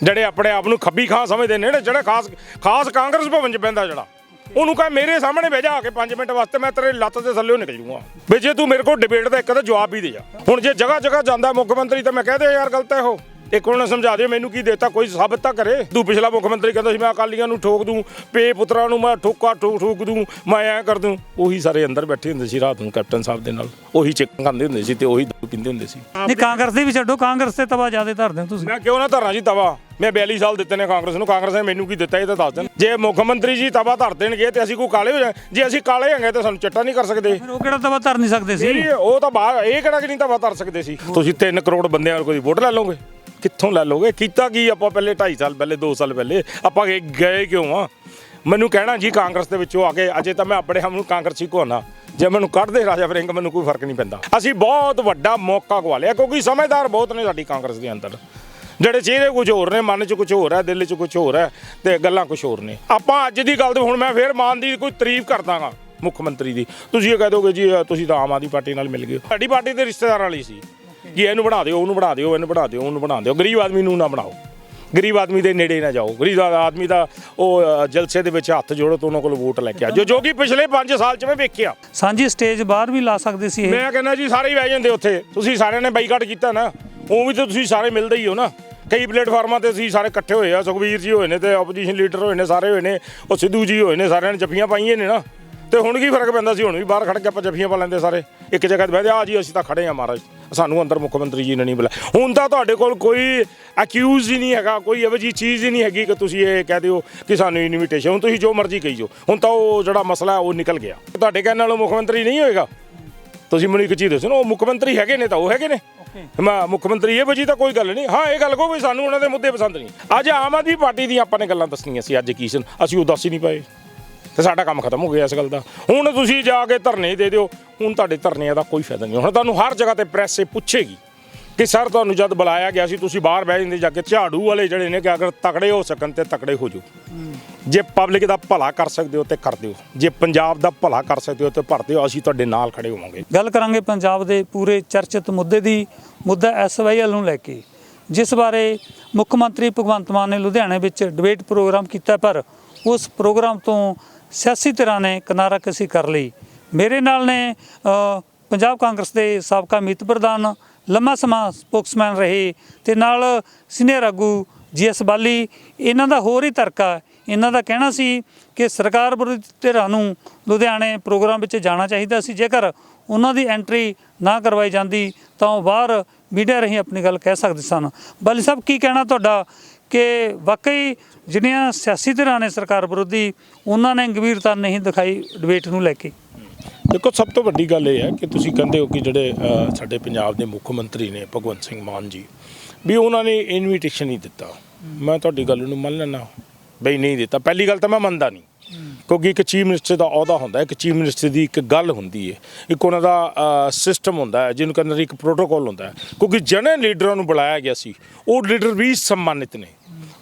ਜਿਹੜੇ ਆਪਣੇ ਆਪ ਨੂੰ ਖੱਬੀ ਖਾਂ ਸਮਝਦੇ ਨੇ ਨਾ ਜਿਹੜਾ ਖਾਸ ਖਾਸ ਕਾਂਗਰਸ ਭਵਨ 'ਚ ਪੈਂਦਾ ਜਿਹੜਾ, ਉਹਨੂੰ ਕਹੇ ਮੇਰੇ ਸਾਹਮਣੇ ਬਹਿ ਜਾ ਆ ਕੇ 5 ਮਿੰਟ ਵਾਸਤੇ, ਮੈਂ ਤੇਰੇ ਲੱਤ ਦੇ ਥੱਲੇੋਂ ਨਿਕਲ ਜੂਗਾ ਵੀ ਜੇ ਤੂੰ ਮੇਰੇ ਕੋਲ ਡਿਬੇਟ ਦਾ ਇੱਕ ਤਾਂ ਜਵਾਬ ਹੀ ਦੇ ਜਾ ਹੁਣ ਜੇ ਜਗ੍ਹਾ ਜਗ੍ਹਾ ਜਾਂਦਾ ਮੁੱਖ ਮੰਤਰੀ ਤਾਂ ਮੈਂ ਕਹਦੇ ਯਾਰ ਗਲਤ ਹੈ ਉਹ। ਇੱਕ ਉਹਨੇ ਸਮਝਾ ਦਿਓ ਮੈਨੂੰ ਕੀ ਦੇਤਾ ਕੋਈ ਸਾਬਤ ਤਾਂ ਕਰੇ? ਤੂੰ ਪਿਛਲਾ ਮੁੱਖ ਮੰਤਰੀ ਕਹਿੰਦਾ ਸੀ ਮੈਂ ਅਕਾਲੀਆਂ ਨੂੰ ਠੋਕ ਦੂੰ ਪੇ ਪੁੱਤਰਾਂ ਨੂੰ ਮੈਂ ਠੋਕਾ ਠੋਕ ਠੋਕ ਦੂੰ ਮੈਂ ਐਂ ਕਰ ਦੂੰ। ਉਹੀ ਸਾਰੇ ਅੰਦਰ ਬੈਠੇ ਹੁੰਦੇ ਸੀ ਰਾਤ ਨੂੰ ਕੈਪਟਨ ਸਾਹਿਬ ਦੇ ਨਾਲ। ਉਹੀ ਚਿਕਨ ਖਾਂਦੇ ਹੁੰਦੇ ਸੀ ਤੇ ਉਹੀ ਦਾਰੂ ਪੀਂਦੇ ਹੁੰਦੇ ਸੀ। ਨਹੀਂ ਕਾਂਗਰਸ ਦੇ ਵੀ ਛੱਡੋ ਕਾਂਗਰਸ ਤੇ ਤਵਾ ਜ਼ਿਆਦਾ ਧਰਦੇ ਹੋ ਤੁਸੀਂ। ਮੈਂ ਕਿਉਂ ਨਾ ਧਰਨਾ ਜੀ ਤਵਾ? ਮੈਂ 42 ਸਾਲ ਦਿੱਤੇ ਨੇ ਕਾਂਗਰਸ ਨੂੰ। ਕਾਂਗਰਸ ਨੇ ਮੈਨੂੰ ਕੀ ਦਿੱਤਾ ਇਹ ਤਾਂ ਦੱਸ ਦੇਣ। ਜੇ ਮੁੱਖ ਮੰਤਰੀ ਜੀ ਤਵਾ ਧਰ ਦੇਣਗੇ ਤੇ ਅਸੀਂ ਕੋ ਕਾਲੇ ਹੋ ਜਾਏ ਜੇ ਅਸੀਂ ਕਾਲੇ ਹੈਗੇ ਤਾਂ ਸਾਨੂੰ ਚਿੱਟਾ ਨਹੀਂ ਕਰ ਸਕਦੇ। ਫਿਰ ਉਹ ਕਿਹੜਾ ਤਵਾ ਧਰ ਨਹੀਂ ਸਕਦੇ ਸੀ? ਇਹ ਉਹ ਤਾਂ ਬਾਹਰ ਇਹ ਕਿਹੜਾ ਕਿ ਨਹੀਂ ਤਵਾ ਧਰ ਸਕਦੇ ਸੀ? ਤੁਸੀਂ 3 ਕਰੋੜ ਬੰਦਿਆਂ ਕੋਲ ਕੋਈ ਵੋਟ ਲੈ ਲਓਗੇ? ਕਿੱਥੋਂ ਲੈ ਲਓਗੇ? ਕੀਤਾ ਕੀ ਆਪਾਂ ਪਹਿਲੇ 2.5 ਸਾਲ ਪਹਿਲੇ 2 ਸਾਲ ਪਹਿਲੇ? ਆਪਾਂ ਗਏ- ਗਏ ਕਿਉਂ ਆ? ਮੈਨੂੰ ਕਹਿਣਾ ਜੀ ਕਾਂਗਰਸ ਦੇ ਵਿੱਚੋਂ ਆ ਕੇ ਅਜੇ ਤਾਂ ਮੈਂ ਆਪਣੇ ਆਪ ਨੂੰ ਕਾਂਗਰਸੀ ਕੋਨਾ ਜੇ ਮੈਨੂੰ ਕੱਢਦੇ ਰਾਜਾ ਵਰਿੰਗ ਮੈਨੂੰ ਕੋਈ ਫ਼ਰਕ ਨਹੀਂ ਪੈਂਦਾ। ਅਸੀਂ ਬਹੁਤ ਵੱਡਾ ਮੌਕਾ ਗਵਾ ਲਿਆ, ਕਿਉਂਕਿ ਸਮਝਦਾਰ ਬਹੁਤ ਨੇ ਸਾਡੀ ਕਾਂਗਰਸ ਦੇ ਅੰਦਰ। ਜਿਹੜੇ ਚਿਹਰੇ ਕੁਝ ਹੋਰ ਨੇ, ਮਨ 'ਚ ਕੁਝ ਹੋਰ ਹੈ, ਦਿਲ 'ਚ ਕੁਝ ਹੋਰ ਹੈ, ਤੇ ਗੱਲਾਂ ਕੁਝ ਹੋਰ ਨੇ। ਆਪਾਂ ਅੱਜ ਦੀ ਗੱਲ ਤੇ ਹੁਣ ਮੈਂ ਫੇਰ ਮਾਨ ਦੀ ਕੋਈ ਤਾਰੀਫ ਕਰਦਾਗਾ ਮੁੱਖ ਮੰਤਰੀ ਦੀ। ਤੁਸੀਂ ਇਹ ਕਹਿ ਦੋਗੇ ਜੀ ਤੁਸੀਂ ਤਾਂ ਆਮ ਆਦਮੀ ਪਾਰਟੀ ਨਾਲ ਮਿਲ ਗਏ ਸਾਡੀ ਪਾਰਟੀ ਦੇ ਰਿਸ਼ਤੇਦਾਰਾਂ ਵਾਲੀ ਸੀ। ਕਿ ਇਹਨੂੰ ਬਣਾ ਦਿਓ ਉਹਨੂੰ ਬਣਾ ਦਿਓ ਇਹਨੂੰ ਬਣਾ ਦਿਓ ਉਹਨੂੰ ਬਣਾ ਦਿਓ। ਗਰੀਬ ਆਦਮੀ ਨੂੰ ਨਾ ਬਣਾਓ। ਗਰੀਬ ਆਦਮੀ ਦੇ ਨੇੜੇ ਨਾ ਜਾਓ। ਗਰੀਬ ਆਦਮੀ ਦਾ ਉਹ ਜਲਸੇ ਦੇ ਵਿੱਚ ਹੱਥ ਜੋੜੋ ਤੇ ਉਹਨਾਂ ਕੋਲ ਵੋਟ ਲੈ ਕੇ ਆ ਜੋ ਜੋ ਕਿ ਪਿਛਲੇ 5 ਸਾਲ 'ਚ ਮੈਂ ਵੇਖਿਆ। ਸਾਂਝੀ ਸਟੇਜ ਬਾਹਰ ਵੀ ਲਾ ਸਕਦੇ ਸੀ ਇਹ। ਮੈਂ ਕਹਿੰਦਾ ਜੀ ਸਾਰੇ ਹੀ ਬਹਿ ਜਾਂਦੇ ਉੱਥੇ। ਤੁਸੀਂ ਸਾਰਿਆਂ ਨੇ ਬਾਈਕਾਟ ਕੀਤਾ ਨਾ। ਉਹ ਵੀ ਤਾਂ ਤੁਸੀਂ ਸਾਰੇ ਮਿਲਦੇ ਹੀ ਹੋ ਨਾ। ਕਈ ਪਲੇਟਫਾਰਮਾਂ ਤੇ ਅਸੀਂ ਸਾਰੇ ਇਕੱਠੇ ਹੋਏ ਆ। ਸੁਖਬੀਰ ਜੀ ਹੋਏ ਨੇ ਤੇ ਆਪੋਜੀਸ਼ਨ ਲੀਡਰ ਹੋਏ ਨੇ ਸਾਰੇ ਹੋਏ ਨੇ। ਉਹ ਸਿੱਧੂ ਜੀ ਹੋਏ ਨੇ ਸਾਰਿਆਂ ਨੇ ਜੱਫੀਆਂ ਪਾਈਆਂ ਨੇ ਨਾ। ਤੇ ਹੁਣ ਕੀ ਫ਼ਰਕ ਪੈਂਦਾ ਸੀ? ਹੁਣ ਵੀ ਬਾਹਰ ਖੜ ਕੇ ਆਪਾਂ ਜੱਫੀਆਂ ਪਾ ਲੈਂਦੇ ਸਾਰੇ। ਇੱਕ ਜਗ੍ਹਾ ਤੇ ਬਹਿ ਜਾ ਆ ਜੀ ਅਸੀਂ ਤਾਂ ਖੜੇ ਆ ਮਹਾਰਾਜ। ਸਾਨੂੰ ਅੰਦਰ ਮੁੱਖ ਮੰਤਰੀ ਜੀ ਨੇ ਨਹੀਂ ਬੁਲਾਇਆ। ਹੁਣ ਤਾਂ ਤੁਹਾਡੇ ਕੋਲ ਕੋਈ ਅਕਿਊਜ਼ ਹੀ ਨਹੀਂ ਹੈਗਾ ਕੋਈ ਇਹੋ ਜਿਹੀ ਚੀਜ਼ ਹੀ ਨਹੀਂ ਹੈਗੀ ਕਿ ਤੁਸੀਂ ਇਹ ਕਹਿ ਦਿਓ ਕਿ ਸਾਨੂੰ ਇਨਵੀਟੇਸ਼ਨ ਹੁਣ ਤੁਸੀਂ ਜੋ ਮਰਜ਼ੀ ਕਹੀ ਜਾਓ। ਹੁਣ ਤਾਂ ਉਹ ਜਿਹੜਾ ਮਸਲਾ ਉਹ ਨਿਕਲ ਗਿਆ। ਤੁਹਾਡੇ ਕਹਿਣ ਨਾਲ ਮੁੱਖ ਮੰਤਰੀ ਨਹੀਂ ਹੋਏਗਾ? ਤੁਸੀਂ ਮੈਨੂੰ ਇੱਕ ਚੀਜ਼ ਦੱਸੋ ਨਾ ਉਹ ਮੁੱਖ ਮੰਤਰੀ ਹੈਗੇ ਨੇ ਤਾਂ ਉਹ ਹੈਗੇ ਨੇ? ਮੈਂ ਮੁੱਖ ਮੰਤਰੀ ਇਹ ਵਜੀ ਤਾਂ ਕੋਈ ਗੱਲ ਨਹੀਂ। ਹਾਂ ਇਹ ਗੱਲ ਕੋ ਵੀ ਸਾਨੂੰ ਉਹਨਾਂ ਦੇ ਮੁੱਦੇ ਪਸੰਦ ਨਹੀਂ। ਅੱਜ ਆਮ ਆਦਮੀ ਪਾਰਟੀ ਦੀਆਂ ਆਪਾਂ ਨੇ ਗੱਲਾਂ ਦੱਸਣੀਆਂ ਸੀ ਅੱਜ ਕੀ ਸਨ ਅਸੀਂ ਉਹ ਦੱਸ ਹੀ ਨਹੀਂ ਪਾਏ। ਤੇ ਸਾਡਾ ਕੰਮ ਖਤਮ ਹੋ ਗਿਆ ਇਸ ਗੱਲ ਦਾ। ਹੁਣ ਤੁਸੀਂ ਜਾ ਕੇ ਧਰਨੇ ਦੇ ਦਿਓ, ਹੁਣ ਤੁਹਾਡੇ ਧਰਨਿਆਂ ਦਾ ਕੋਈ ਫਾਇਦਾ ਨਹੀਂ। ਹੁਣ ਤੁਹਾਨੂੰ ਹਰ ਜਗ੍ਹਾ ਤੇ ਪ੍ਰੈਸ ਇਹ ਪੁੱਛੇਗੀ ਕਿ ਸਰ ਤੁਹਾਨੂੰ ਜਦ ਬੁਲਾਇਆ ਗਿਆ ਸੀ, ਤੁਸੀਂ ਬਾਹਰ ਬਹਿ ਜਾਂਦੇ ਜਾ ਕੇ ਝਾੜੂ ਵਾਲੇ ਜਿਹੜੇ ਨੇ ਕਿ ਅਗਰ ਤਕੜੇ ਹੋ ਸਕਣ ਤੇ ਤਕੜੇ ਹੋ ਜਾਓ। ਜੇ ਪਬਲਿਕ ਦਾ ਭਲਾ ਕਰ ਸਕਦੇ ਹੋ ਤੇ ਕਰ ਦਿਓ। ਜੇ ਪੰਜਾਬ ਦਾ ਭਲਾ ਕਰ ਸਕਦੇ ਹੋ ਤੇ ਭਰ ਦਿਓ। ਅਸੀਂ ਤੁਹਾਡੇ ਨਾਲ ਖੜੇ ਹੋਵਾਂਗੇ। ਗੱਲ ਕਰਾਂਗੇ ਪੰਜਾਬ ਦੇ ਪੂਰੇ ਚਰਚਿਤ ਮੁੱਦੇ ਦੀ। ਮੁੱਦਾ ਐਸਵਾਈਐਲ ਨੂੰ ਲੈ ਕੇ, ਜਿਸ ਬਾਰੇ ਮੁੱਖ ਮੰਤਰੀ ਭਗਵੰਤ ਮਾਨ ਨੇ ਲੁਧਿਆਣੇ ਵਿੱਚ ਡਿਬੇਟ ਪ੍ਰੋਗਰਾਮ ਕੀਤਾ, ਪਰ ਉਸ ਪ੍ਰੋਗਰਾਮ ਤੋਂ ਸਿਆਸੀ ਧਿਰਾਂ ਨੇ ਕਿਨਾਰਾ ਕਸੀ ਕਰ ਲਈ। ਮੇਰੇ ਨਾਲ ਨੇ ਪੰਜਾਬ ਕਾਂਗਰਸ ਦੇ ਸਾਬਕਾ ਮੀਤ ਪ੍ਰਧਾਨ, ਲੰਮਾ ਸਮਾਂ ਸਪੋਕਸਮੈਨ ਰਹੇ ਤੇ ਨਾਲ ਸੀਨੀਅਰ ਆਗੂ ਜੀਐਸ ਬਾਲੀ। ਇਹਨਾਂ ਦਾ ਹੋਰ ਹੀ ਤਰਕਾ ਇਹਨਾਂ ਦਾ ਕਹਿਣਾ ਸੀ ਕਿ ਸਰਕਾਰ ਵਿਰੋਧੀ ਧਿਰਾਂ ਨੂੰ ਲੁਧਿਆਣੇ ਪ੍ਰੋਗਰਾਮ ਵਿੱਚ ਜਾਣਾ ਚਾਹੀਦਾ ਸੀ। ਜੇਕਰ ਉਹਨਾਂ ਦੀ ਐਂਟਰੀ ਨਾ ਕਰਵਾਈ ਜਾਂਦੀ, ਤਾਂ ਉਹ ਬਾਹਰ ਮੀਡੀਆ ਰਾਹੀਂ ਆਪਣੀ ਗੱਲ ਕਹਿ ਸਕਦੇ ਸਨ। ਬਾਲੀ ਸਾਹਿਬ, ਕੀ ਕਹਿਣਾ ਤੁਹਾਡਾ? ਕਿ ਵਾਕਈ ਜਿਹੜੀਆਂ ਸਿਆਸੀ ਧਿਰਾਂ ਨੇ ਸਰਕਾਰ ਵਿਰੋਧੀ, ਉਹਨਾਂ ਨੇ ਗੰਭੀਰਤਾ ਨਹੀਂ ਦਿਖਾਈ ਡਿਬੇਟ ਨੂੰ ਲੈ ਕੇ। ਦੇਖੋ, ਸਭ ਤੋਂ ਵੱਡੀ ਗੱਲ ਇਹ ਹੈ ਕਿ ਤੁਸੀਂ ਕਹਿੰਦੇ ਹੋ ਕਿ ਜਿਹੜੇ ਸਾਡੇ ਪੰਜਾਬ ਦੇ ਮੁੱਖ ਮੰਤਰੀ ਨੇ ਭਗਵੰਤ ਸਿੰਘ ਮਾਨ ਜੀ, ਵੀ ਉਹਨਾਂ ਨੇ ਇਨਵੀਟੇਸ਼ਨ ਨਹੀਂ ਦਿੱਤਾ। ਮੈਂ ਤੁਹਾਡੀ ਗੱਲ ਨੂੰ ਮੰਨ ਲੈਣਾ ਬਈ ਨਹੀਂ ਦਿੱਤਾ। ਪਹਿਲੀ ਗੱਲ ਤਾਂ ਮੈਂ ਮੰਨਦਾ ਨਹੀਂ। ਕਿਉਂਕਿ ਇੱਕ ਚੀਫ ਮਿਨਿਸਟਰ ਦਾ ਅਹੁਦਾ ਹੁੰਦਾ ਹੈ, ਇੱਕ ਚੀਫ ਮਿਨਿਸਟਰ ਦੀ ਇੱਕ ਗੱਲ ਹੁੰਦੀ ਹੈ। ਇੱਕ ਉਹਨਾਂ ਦਾ ਸਿਸਟਮ ਹੁੰਦਾ ਹੈ, ਜਿਹਨੂੰ ਕਹਿੰਦੇ ਇੱਕ ਪ੍ਰੋਟੋਕੋਲ ਹੁੰਦਾ ਹੈ। ਕਿਉਂਕਿ ਜਿਹੜੇ ਲੀਡਰਾਂ ਨੂੰ ਬੁਲਾਇਆ ਗਿਆ ਸੀ, ਉਹ ਲੀਡਰ ਵੀ ਸਨਮਾਨਿਤ ਨੇ।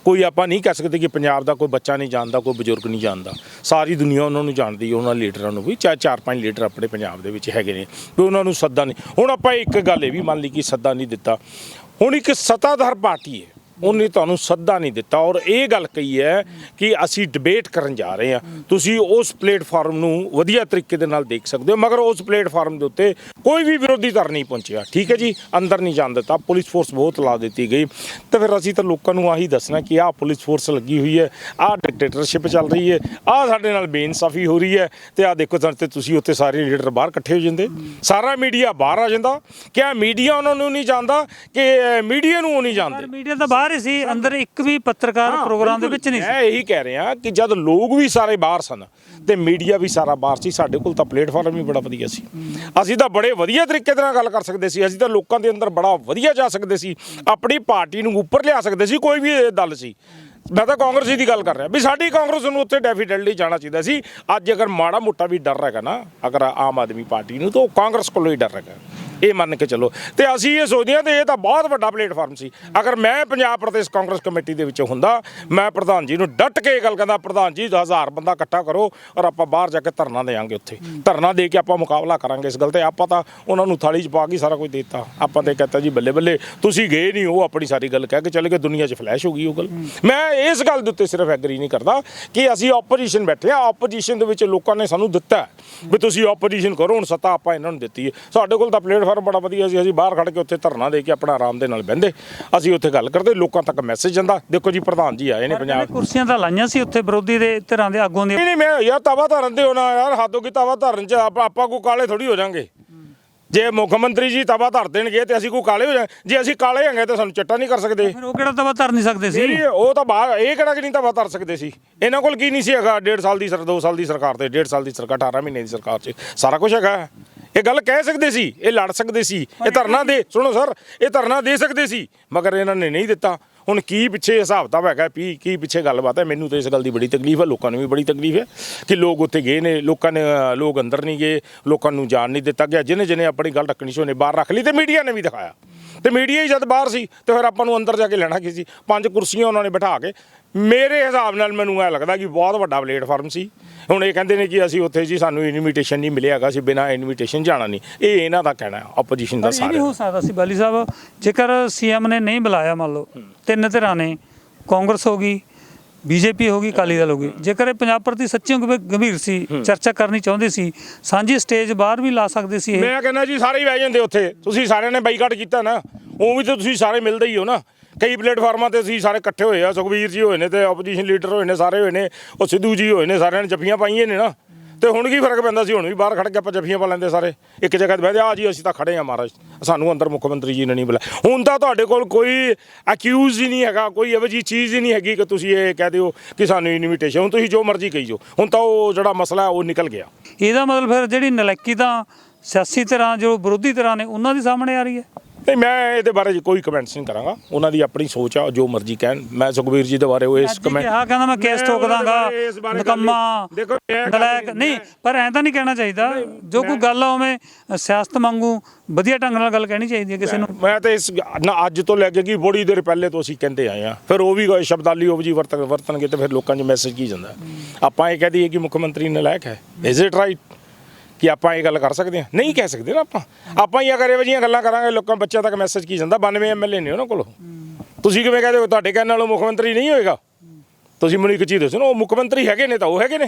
ਕੋਈ ਆਪਾਂ ਨਹੀਂ ਕਹਿ ਸਕਦੇ ਕਿ ਪੰਜਾਬ ਦਾ ਕੋਈ ਬੱਚਾ ਨਹੀਂ ਜਾਣਦਾ, ਕੋਈ ਬਜ਼ੁਰਗ ਨਹੀਂ ਜਾਣਦਾ। ਸਾਰੀ ਦੁਨੀਆ ਉਹਨਾਂ ਨੂੰ ਜਾਣਦੀ ਹੈ, ਉਹਨਾਂ ਲੀਡਰਾਂ ਨੂੰ ਵੀ। ਚਾਹੇ ਚਾਰ ਪੰਜ ਲੀਡਰ ਆਪਣੇ ਪੰਜਾਬ ਦੇ ਵਿੱਚ ਹੈਗੇ ਨੇ, ਵੀ ਉਹਨਾਂ ਨੂੰ ਸੱਦਾ ਨਹੀਂ। ਹੁਣ ਆਪਾਂ ਇੱਕ ਗੱਲ ਇਹ ਵੀ ਮੰਨ ਲਈ ਕਿ ਸੱਦਾ ਨਹੀਂ ਦਿੱਤਾ। ਹੁਣ ਇੱਕ ਸੱਤਾਧਾਰ ਪਾਰਟੀ ਹੈ। ਉਹਨੇ ਤੁਹਾਨੂੰ ਸੱਦਾ ਨਹੀਂ ਦਿੱਤਾ। ਔਰ ਇਹ ਗੱਲ ਕਹੀ ਹੈ ਕਿ ਅਸੀਂ ਡਿਬੇਟ ਕਰਨ ਜਾ ਰਹੇ ਹਾਂ। ਤੁਸੀਂ ਉਸ ਪਲੇਟਫਾਰਮ ਨੂੰ ਵਧੀਆ ਤਰੀਕੇ ਦੇ ਨਾਲ ਦੇਖ ਸਕਦੇ ਹੋ, ਮਗਰ ਉਸ ਪਲੇਟਫਾਰਮ ਦੇ ਉੱਤੇ ਕੋਈ ਵੀ ਵਿਰੋਧੀ ਧਿਰ ਨਹੀਂ ਪਹੁੰਚਿਆ। ਠੀਕ ਹੈ ਜੀ? ਅੰਦਰ ਨਹੀਂ ਜਾਣ ਦਿੱਤਾ। ਪੁਲਿਸ ਫੋਰਸ ਬਹੁਤ ਲਾ ਦਿੱਤੀ ਗਈ। ਤੇ ਫਿਰ ਅਸੀਂ ਤਾਂ ਲੋਕਾਂ ਨੂੰ ਆਹੀ ਦੱਸਣਾ ਕਿ ਆਹ ਪੁਲਿਸ ਫੋਰਸ ਲੱਗੀ ਹੋਈ ਹੈ, ਆਹ ਡਿਕਟੇਟਰਸ਼ਿਪ ਚੱਲ ਰਹੀ ਹੈ, ਆਹ ਸਾਡੇ ਨਾਲ ਬੇਇਨਸਾਫੀ ਹੋ ਰਹੀ ਹੈ ਤੇ ਆਹ ਦੇਖੋ ਤਾਂ ਤੇ ਤੁਸੀਂ ਉੱਥੇ ਸਾਰੇ ਲੀਡਰ ਬਾਹਰ ਇਕੱਠੇ ਹੋ ਜਾਂਦੇ। ਸਾਰਾ ਮੀਡੀਆ ਬਾਹਰ ਆ ਜਾਂਦਾ। ਕਿਆ ਮੀਡੀਆ ਉਹਨਾਂ ਨੂੰ ਨਹੀਂ ਜਾਣਦਾ ਕਿ ਮੀਡੀਆ ਨੂੰ ਉਹ ਨਹੀਂ ਜਾਣਦੇ? ਮੀਡੀਆ ਤਾਂ ਬਾਹਰ ਹੀ ਸੀ ਅੰਦਰ ਇੱਕ ਵੀ ਪੱਤਰਕਾਰ ਪ੍ਰੋਗਰਾਮ ਦੇ। ਵਿੱਚ ਨਹੀਂ ਸੀ। ਮੈਂ ਇਹੀ ਕਹਿ ਰਿਹਾ ਕਿ ਜਦ ਲੋਕ ਵੀ ਸਾਰੇ ਬਾਹਰ ਸਨ ਤੇ ਮੀਡੀਆ ਵੀ ਸਾਰਾ ਬਾਹਰ ਸੀ ਸਾਡੇ ਕੋਲ ਤਾਂ ਪਲੇਟਫਾਰਮ ਵੀ ਬੜਾ ਵਧੀਆ ਸੀ। ਅਸੀਂ ਤਾਂ ਬੜੇ ਵਧੀਆ ਤਰੀਕੇ ਨਾਲ ਗੱਲ ਕਰ ਸਕਦੇ ਸੀ ਅਸੀਂ ਤਾਂ ਲੋਕਾਂ ਦੇ ਅੰਦਰ ਬੜਾ ਵਧੀਆ ਜਾ ਸਕਦੇ ਸੀ ਆਪਣੀ ਪਾਰਟੀ ਨੂੰ ਉੱਪਰ ਲਿਆ ਸਕਦੇ ਸੀ ਕੋਈ ਵੀ ਦਲ ਸੀ। ਮੈਂ ਤਾਂ ਕਾਂਗਰਸੀ ਦੀ ਗੱਲ ਕਰ ਰਿਹਾ ਵੀ ਸਾਡੀ ਕਾਂਗਰਸ ਨੂੰ ਉੱਥੇ ਡੈਫੀਨਿਟਲੀ ਜਾਣਾ ਚਾਹੀਦਾ ਸੀ। ਅੱਜ ਅਗਰ ਮਾੜਾ ਮੋਟਾ ਵੀ ਡਰ ਹੈਗਾ ਨਾ ਅਗਰ ਆਮ ਆਦਮੀ ਪਾਰਟੀ ਨੂੰ ਤਾਂ ਉਹ ਕਾਂਗਰਸ ਕੋਲੋਂ ਹੀ ਡਰ ਹੈਗਾ। ਇਹ ਮੰਨ ਕੇ ਚੱਲੋ। ਤੇ ਅਸੀਂ ਇਹ ਸੋਚਦੇ ਹਾਂ ਤੇ ਇਹ ਤਾਂ ਬਹੁਤ ਵੱਡਾ ਪਲੇਟਫਾਰਮ ਸੀ। ਅਗਰ ਮੈਂ ਪੰਜਾਬ ਪ੍ਰਦੇਸ਼ ਕਾਂਗਰਸ ਕਮੇਟੀ ਦੇ ਵਿੱਚ ਹੁੰਦਾ, ਮੈਂ ਪ੍ਰਧਾਨ ਜੀ ਨੂੰ ਡਟ ਕੇ ਗੱਲ ਕਹਿੰਦਾ, ਪ੍ਰਧਾਨ ਜੀ 1000 ਬੰਦਾ ਇਕੱਠਾ ਕਰੋ ਔਰ ਆਪਾਂ ਬਾਹਰ ਜਾ ਕੇ ਧਰਨਾ ਦੇਾਂਗੇ ਉੱਥੇ। ਧਰਨਾ ਦੇ ਕੇ ਆਪਾਂ ਮੁਕਾਬਲਾ ਕਰਾਂਗੇ ਇਸ ਗੱਲ ਤੇ। ਆਪਾਂ ਤਾਂ ਉਹਨਾਂ ਨੂੰ ਥਾਲੀ 'ਚ ਪਾ ਕੇ ਸਾਰਾ ਕੁਝ ਦਿੱਤਾ। ਆਪਾਂ ਤੇ ਕਹਤਾ ਜੀ, ਬੱਲੇ ਬੱਲੇ, ਤੁਸੀਂ ਗਏ ਨਹੀਂ, ਉਹ ਆਪਣੀ ਸਾਰੀ ਗੱਲ ਕਹਿ ਕੇ ਚਲੇ ਗਏ। ਦੁਨੀਆ 'ਚ ਫਲੈਸ਼ ਹੋ ਗਈ ਉਹ ਗੱਲ। ਮੈਂ ਇਸ ਗੱਲ ਦੇ ਉੱਤੇ ਸਿਰਫ ਐਗਰੀ ਨਹੀਂ ਕਰਦਾ ਕਿ ਅਸੀਂ ਆਪੋਜੀਸ਼ਨ ਬੈਠੇ ਆ ਆਪੋਜੀਸ਼ਨ ਦੇ ਵਿੱਚ ਲੋਕਾਂ ਨੇ ਸਾਨੂੰ ਦਿੱਤਾ ਵੀ ਤੁਸੀਂ ਆਪੋਜੀਸ਼ਨ ਕਰੋ, ਹੁਣ ਸੱਤਾ ਆਪਾਂ ਇਹਨਾਂ ਨੂੰ ਦਿੱਤੀ ਹੈ। ਸਾਡੇ ਕੋਲ ਤਾਂ ਪਲੇਟਫਾਰਮ ਬੜਾ ਵਧੀਆ ਸੀ ਅਸੀਂ ਬਾਹਰ ਖੜ ਕੇ ਉੱਥੇ ਧਰਨਾ ਦੇ ਕੇ ਆਪਣਾ ਆਰਾਮ ਦੇ ਨਾਲ ਬਹਿੰਦੇ। ਅਸੀਂ ਉੱਥੇ ਗੱਲ ਕਰਦੇ ਲੋਕਾਂ ਤੱਕ ਮੈਸੇਜ ਜਾਂਦਾ ਦੇਖੋ ਜੀ ਪ੍ਰਧਾਨ ਜੀ ਆਏ ਨੇ ਪੰਜਾਬ ਕੁਰਸੀਆਂ ਤਾਂ ਲਾਈਆਂ ਸੀ ਉੱਥੇ ਵਿਰੋਧੀ ਦੇ ਧਿਰਾਂ ਦੇ ਆਗੂਆਂ ਦੀਆਂ। ਨਹੀਂ ਨਹੀਂ ਮੈਂ ਯਾਰ ਤਵਾ ਧਰਨ ਦੇ ਹੋਣਾ ਯਾਰ ਹੱਦੋਂ ਕੀ ਤਵਾ ਧਰਨ ਚ। ਆਪਾਂ ਕੋ ਕਾਲੇ ਥੋੜੀ ਹੋ ਜਾਾਂਗੇ। ਜੇ ਮੁੱਖ ਮੰਤਰੀ ਜੀ ਤਵਾ ਧਰ ਦੇਣਗੇ ਤੇ ਅਸੀਂ ਕੋ ਕਾਲੇ ਹੋ ਜਾ ਜੇ ਅਸੀਂ ਕਾਲੇ ਹੈਗੇ ਤਾਂ ਸਾਨੂੰ ਚਿੱਟਾ ਨਹੀਂ ਕਰ ਸਕਦੇ। ਫਿਰ ਉਹ ਕਿਹੜਾ ਤਵਾ ਧਰ ਨਹੀਂ ਸਕਦੇ ਸੀ? ਉਹ ਤਾਂ ਬਾਹਰ ਇਹ ਕਿਹੜਾ ਕਿ ਨਹੀਂ ਤਵਾ ਧਰ ਸਕਦੇ ਸੀ? ਇਹਨਾਂ ਕੋਲ ਕੀ ਨਹੀਂ ਸੀ ਹੈਗਾ? 1.5 ਸਾਲ ਦੀ ਸਰ 2 ਸਾਲ ਦੀ ਸਰਕਾਰ ਤੇ 1.5 ਸਾਲ ਦੀ ਸਰਕਾਰ 18 ਮਹੀਨੇ ਦੀ ਸਰਕਾਰ 'ਚ। ਸਾਰਾ ਕੁਝ ਹੈਗਾ। ਇਹ ਗੱਲ ਕਹਿ ਸਕਦੇ ਸੀ ਇਹ ਲੜ ਸਕਦੇ ਸੀ ਇਹ ਧਰਨਾ ਦੇ ਸੁਣੋ ਸਰ ਇਹ ਧਰਨਾ ਦੇ ਸਕਦੇ ਸੀ ਮਗਰ ਇਹਨਾਂ ਨੇ ਨਹੀਂ ਦਿੱਤਾ। ਹੁਣ ਕੀ ਪਿੱਛੇ ਹਿਸਾਬ ਤਾਂ ਹੈਗਾ ਵੀ ਕੀ ਪਿੱਛੇ ਗੱਲਬਾਤ ਹੈ? ਮੈਨੂੰ ਤਾਂ ਇਸ ਗੱਲ ਦੀ ਬੜੀ ਤਕਲੀਫ ਹੈ ਲੋਕਾਂ ਨੂੰ ਵੀ ਬੜੀ ਤਕਲੀਫ ਹੈ ਕਿ ਲੋਕ ਉੱਥੇ ਗਏ ਨੇ ਲੋਕਾਂ ਨੇ ਲੋਕ ਅੰਦਰ ਨਹੀਂ ਗਏ ਲੋਕਾਂ ਨੂੰ ਜਾਣ ਨਹੀਂ ਦਿੱਤਾ ਗਿਆ। ਜਿਹਨੇ ਜਿਹਨੇ ਆਪਣੀ ਗੱਲ ਰੱਖਣੀ ਸੀ ਉਹਨੇ ਬਾਹਰ ਰੱਖ ਲਈ ਤੇ ਮੀਡੀਆ ਨੇ ਵੀ ਦਿਖਾਇਆ। ਤੇ ਮੀਡੀਆ ਹੀ ਜਦ ਬਾਹਰ ਸੀ ਤੇ ਫਿਰ ਆਪਾਂ ਨੂੰ ਅੰਦਰ ਜਾ ਕੇ ਲੈਣਾ ਕੀ ਸੀ? ਪੰਜ ਕੁਰਸੀਆਂ ਉਹਨਾਂ ਨੇ ਬਿਠਾ ਕੇ ਮੇਰੇ ਹਿਸਾਬ ਨਾਲ ਮੈਨੂੰ ਇਹ ਲੱਗਦਾ ਕਿ ਬਹੁਤ ਵੱਡਾ ਪਲੇਟਫਾਰਮ ਸੀ। ਹੁਣ ਇਹ ਕਹਿੰਦੇ ਨੇ ਕਿ ਅਸੀਂ ਉੱਥੇ ਜੀ ਸਾਨੂੰ ਇਨਵੀਟੇਸ਼ਨ ਨਹੀਂ ਮਿਲਿਆ ਹੈਗਾ ਅਸੀਂ ਬਿਨਾਂ ਇਨਵੀਟੇਸ਼ਨ ਜਾਣਾ ਨਹੀਂ। ਇਹ ਇਹਨਾਂ ਦਾ ਕਹਿਣਾ ਹੈ ਆਪੋਜੀਸ਼ਨ ਦਾ ਪਰ ਇਹ ਵੀ ਸਾਰੇ ਹੋ ਸਕਦਾ ਸੀ ਬਾਲੀ ਸਾਹਿਬ ਜੇਕਰ ਸੀਐਮ ਨੇ ਨਹੀਂ ਬੁਲਾਇਆ ਮੰਨ ਲਓ ਤਿੰਨ ਧਿਰਾਂ ਨੇ ਕਾਂਗਰਸ ਹੋ ਗਈ ਬੀਜੇਪੀ ਹੋ ਗਈ ਅਕਾਲੀ ਦਲ ਹੋ ਗਈ। ਜੇਕਰ ਇਹ ਪੰਜਾਬ ਪ੍ਰਤੀ ਸੱਚੀ ਗੰਭੀ- ਗੰਭੀਰ ਸੀ ਚਰਚਾ ਕਰਨੀ ਚਾਹੁੰਦੇ ਸੀ ਸਾਂਝੀ ਸਟੇਜ ਬਾਹਰ ਵੀ ਲਾ ਸਕਦੇ ਸੀ ਇਹ। ਮੈਂ ਕਹਿੰਦਾ ਜੀ ਸਾਰੇ ਹੀ ਬਹਿ ਜਾਂਦੇ ਉੱਥੇ ਤੁਸੀਂ ਸਾਰਿਆਂ ਨੇ ਬਾਈਕਾਟ ਕੀਤਾ ਨਾ ਉਹ ਵੀ ਤਾਂ ਤੁਸੀਂ ਸਾਰੇ ਮਿਲਦੇ ਹੀ ਹੋ ਨਾ। ਕਈ ਪਲੇਟਫਾਰਮਾਂ ਤੇ ਅਸੀਂ ਸਾਰੇ ਇਕੱਠੇ ਹੋਏ ਆ, ਸੁਖਬੀਰ ਜੀ ਹੋਏ ਨੇ ਤੇ ਆਪੋਜੀਸ਼ਨ ਲੀਡਰ ਹੋਏ ਨੇ, ਸਾਰੇ ਹੋਏ ਨੇ, ਉਹ ਸਿੱਧੂ ਜੀ ਹੋਏ ਨੇ, ਸਾਰਿਆਂ ਨੇ ਜੱਫੀਆਂ ਪਾਈਆਂ ਨੇ ਨਾ। ਤੇ ਹੁਣ ਕੀ ਫ਼ਰਕ ਪੈਂਦਾ ਸੀ, ਹੁਣ ਵੀ ਬਾਹਰ ਖੜ ਕੇ ਆਪਾਂ ਜੱਫੀਆਂ ਪਾ ਲੈਂਦੇ ਸਾਰੇ, ਇੱਕ ਜਗ੍ਹਾ ਤੇ ਬਹਿ ਆ ਜੀ, ਅਸੀਂ ਤਾਂ ਖੜੇ ਆ ਮਹਾਰਾਜ, ਸਾਨੂੰ ਅੰਦਰ ਮੁੱਖ ਮੰਤਰੀ ਜੀ ਨੇ ਨਹੀਂ ਬੁਲਾਇਆ। ਹੁਣ ਤਾਂ ਤੁਹਾਡੇ ਕੋਲ ਕੋਈ ਅਕਿਊਜ਼ ਹੀ ਨਹੀਂ ਹੈਗਾ, ਕੋਈ ਇਹੋ ਜਿਹੀ ਚੀਜ਼ ਹੀ ਨਹੀਂ ਹੈਗੀ ਕਿ ਤੁਸੀਂ ਇਹ ਕਹਿ ਦਿਓ ਕਿ ਸਾਨੂੰ ਇਨਵੀਟੇਸ਼ਨ ਹੁਣ ਤੁਸੀਂ ਜੋ ਮਰਜ਼ੀ ਕਹੀ ਜਾਓ। ਹੁਣ ਤਾਂ ਉਹ ਜਿਹੜਾ ਮਸਲਾ, ਉਹ ਨਿਕਲ ਗਿਆ। ਇਹਦਾ ਮਤਲਬ ਫਿਰ ਜਿਹੜੀ ਨਲੈਕੀ ਤਾਂ ਸਿਆਸੀ ਤਰ੍ਹਾਂ, ਜੋ ਵਿਰੋਧੀ ਧਿਰਾਂ ਨੇ, ਉਹਨਾਂ ਦੇ ਸਾਹਮਣੇ ਆ ਰਹੀ ਹੈ? ਨਹੀਂ ਮੈਂ ਇਹਦੇ ਬਾਰੇ 'ਚ ਕੋਈ ਕਮੈਂਟਸ ਨਹੀਂ ਕਰਾਂਗਾ। ਉਹਨਾਂ ਦੀ ਆਪਣੀ ਸੋਚ ਆ ਜੋ ਮਰਜ਼ੀ ਕਹਿਣ। ਮੈਂ ਸੁਖਬੀਰ ਜੀ ਦੇ ਬਾਰੇ ਉਹ ਇਸ ਕਮੈਂਟ ਕਿਹਾ ਕਹਿੰਦਾ ਮੈਂ ਕੇਸ ਠੋਕ ਦਾਂਗਾ ਨਕੰਮਾ ਦੇਖੋ, ਨਲਾਇਕ ਨਹੀਂ- ਪਰ ਐਂ ਤਾਂ ਨਹੀਂ ਕਹਿਣਾ ਚਾਹੀਦਾ। ਜੋ ਕੋਈ ਗੱਲ ਆ ਉਵੇਂ ਸਿਆਸਤ ਵਾਂਗੂ ਵਧੀਆ ਢੰਗ ਨਾਲ ਗੱਲ ਕਹਿਣੀ ਚਾਹੀਦੀ ਹੈ ਕਿਸੇ ਨੂੰ। ਮੈਂ ਤਾਂ ਇਸ ਅੱਜ ਤੋਂ ਲੈ ਕੇ ਕੀ ਬੜੀ ਦੇਰ ਪਹਿਲੇ ਤੋਂ ਅਸੀਂ ਕਹਿੰਦੇ ਆਏ ਆ ਫਿਰ ਉਹ ਵੀ ਕੋਈ ਸ਼ਬਦਾਲੀ ਉਹ ਜੀ ਵਰਤਣਗੇ ਤੇ ਫਿਰ ਲੋਕਾਂ 'ਚ ਮੈਸੇਜ ਕੀ ਜਾਂਦਾ? ਆਪਾਂ ਇਹ ਕਹਿ ਦਈਏ ਕਿ ਮੁੱਖ ਮੰਤਰੀ ਨਲਾਇਕ ਹੈ। ਇਜ਼ ਇਟ ਰਾਈਟ ਕਿ ਆਪਾਂ ਇਹ ਗੱਲ ਕਰ ਸਕਦੇ ਹਾਂ? ਨਹੀਂ ਕਹਿ ਸਕਦੇ ਨਾ ਆਪਾਂ। ਆਪਾਂ ਹੀ ਅਗਰ ਇਹੋ ਜਿਹੀਆਂ ਗੱਲਾਂ ਕਰਾਂਗੇ ਲੋਕਾਂ ਬੱਚਿਆਂ ਤੱਕ ਮੈਸੇਜ ਕੀ ਜਾਂਦਾ? 92 ਐਮਐਲਏ ਨੇ ਉਹਨਾਂ ਕੋਲ। ਤੁਸੀਂ ਕਿਵੇਂ ਕਹਦੇ ਹੋ ਤੁਹਾਡੇ ਕਹਿਣ ਨਾਲ ਮੁੱਖ ਮੰਤਰੀ ਨਹੀਂ ਹੋਏਗਾ? ਤੁਸੀਂ ਮੈਨੂੰ ਇੱਕ ਚੀਜ਼ ਦੱਸੋ ਨਾ ਉਹ ਮੁੱਖ ਮੰਤਰੀ ਹੈਗੇ ਨੇ ਤਾਂ ਉਹ ਹੈਗੇ ਨੇ।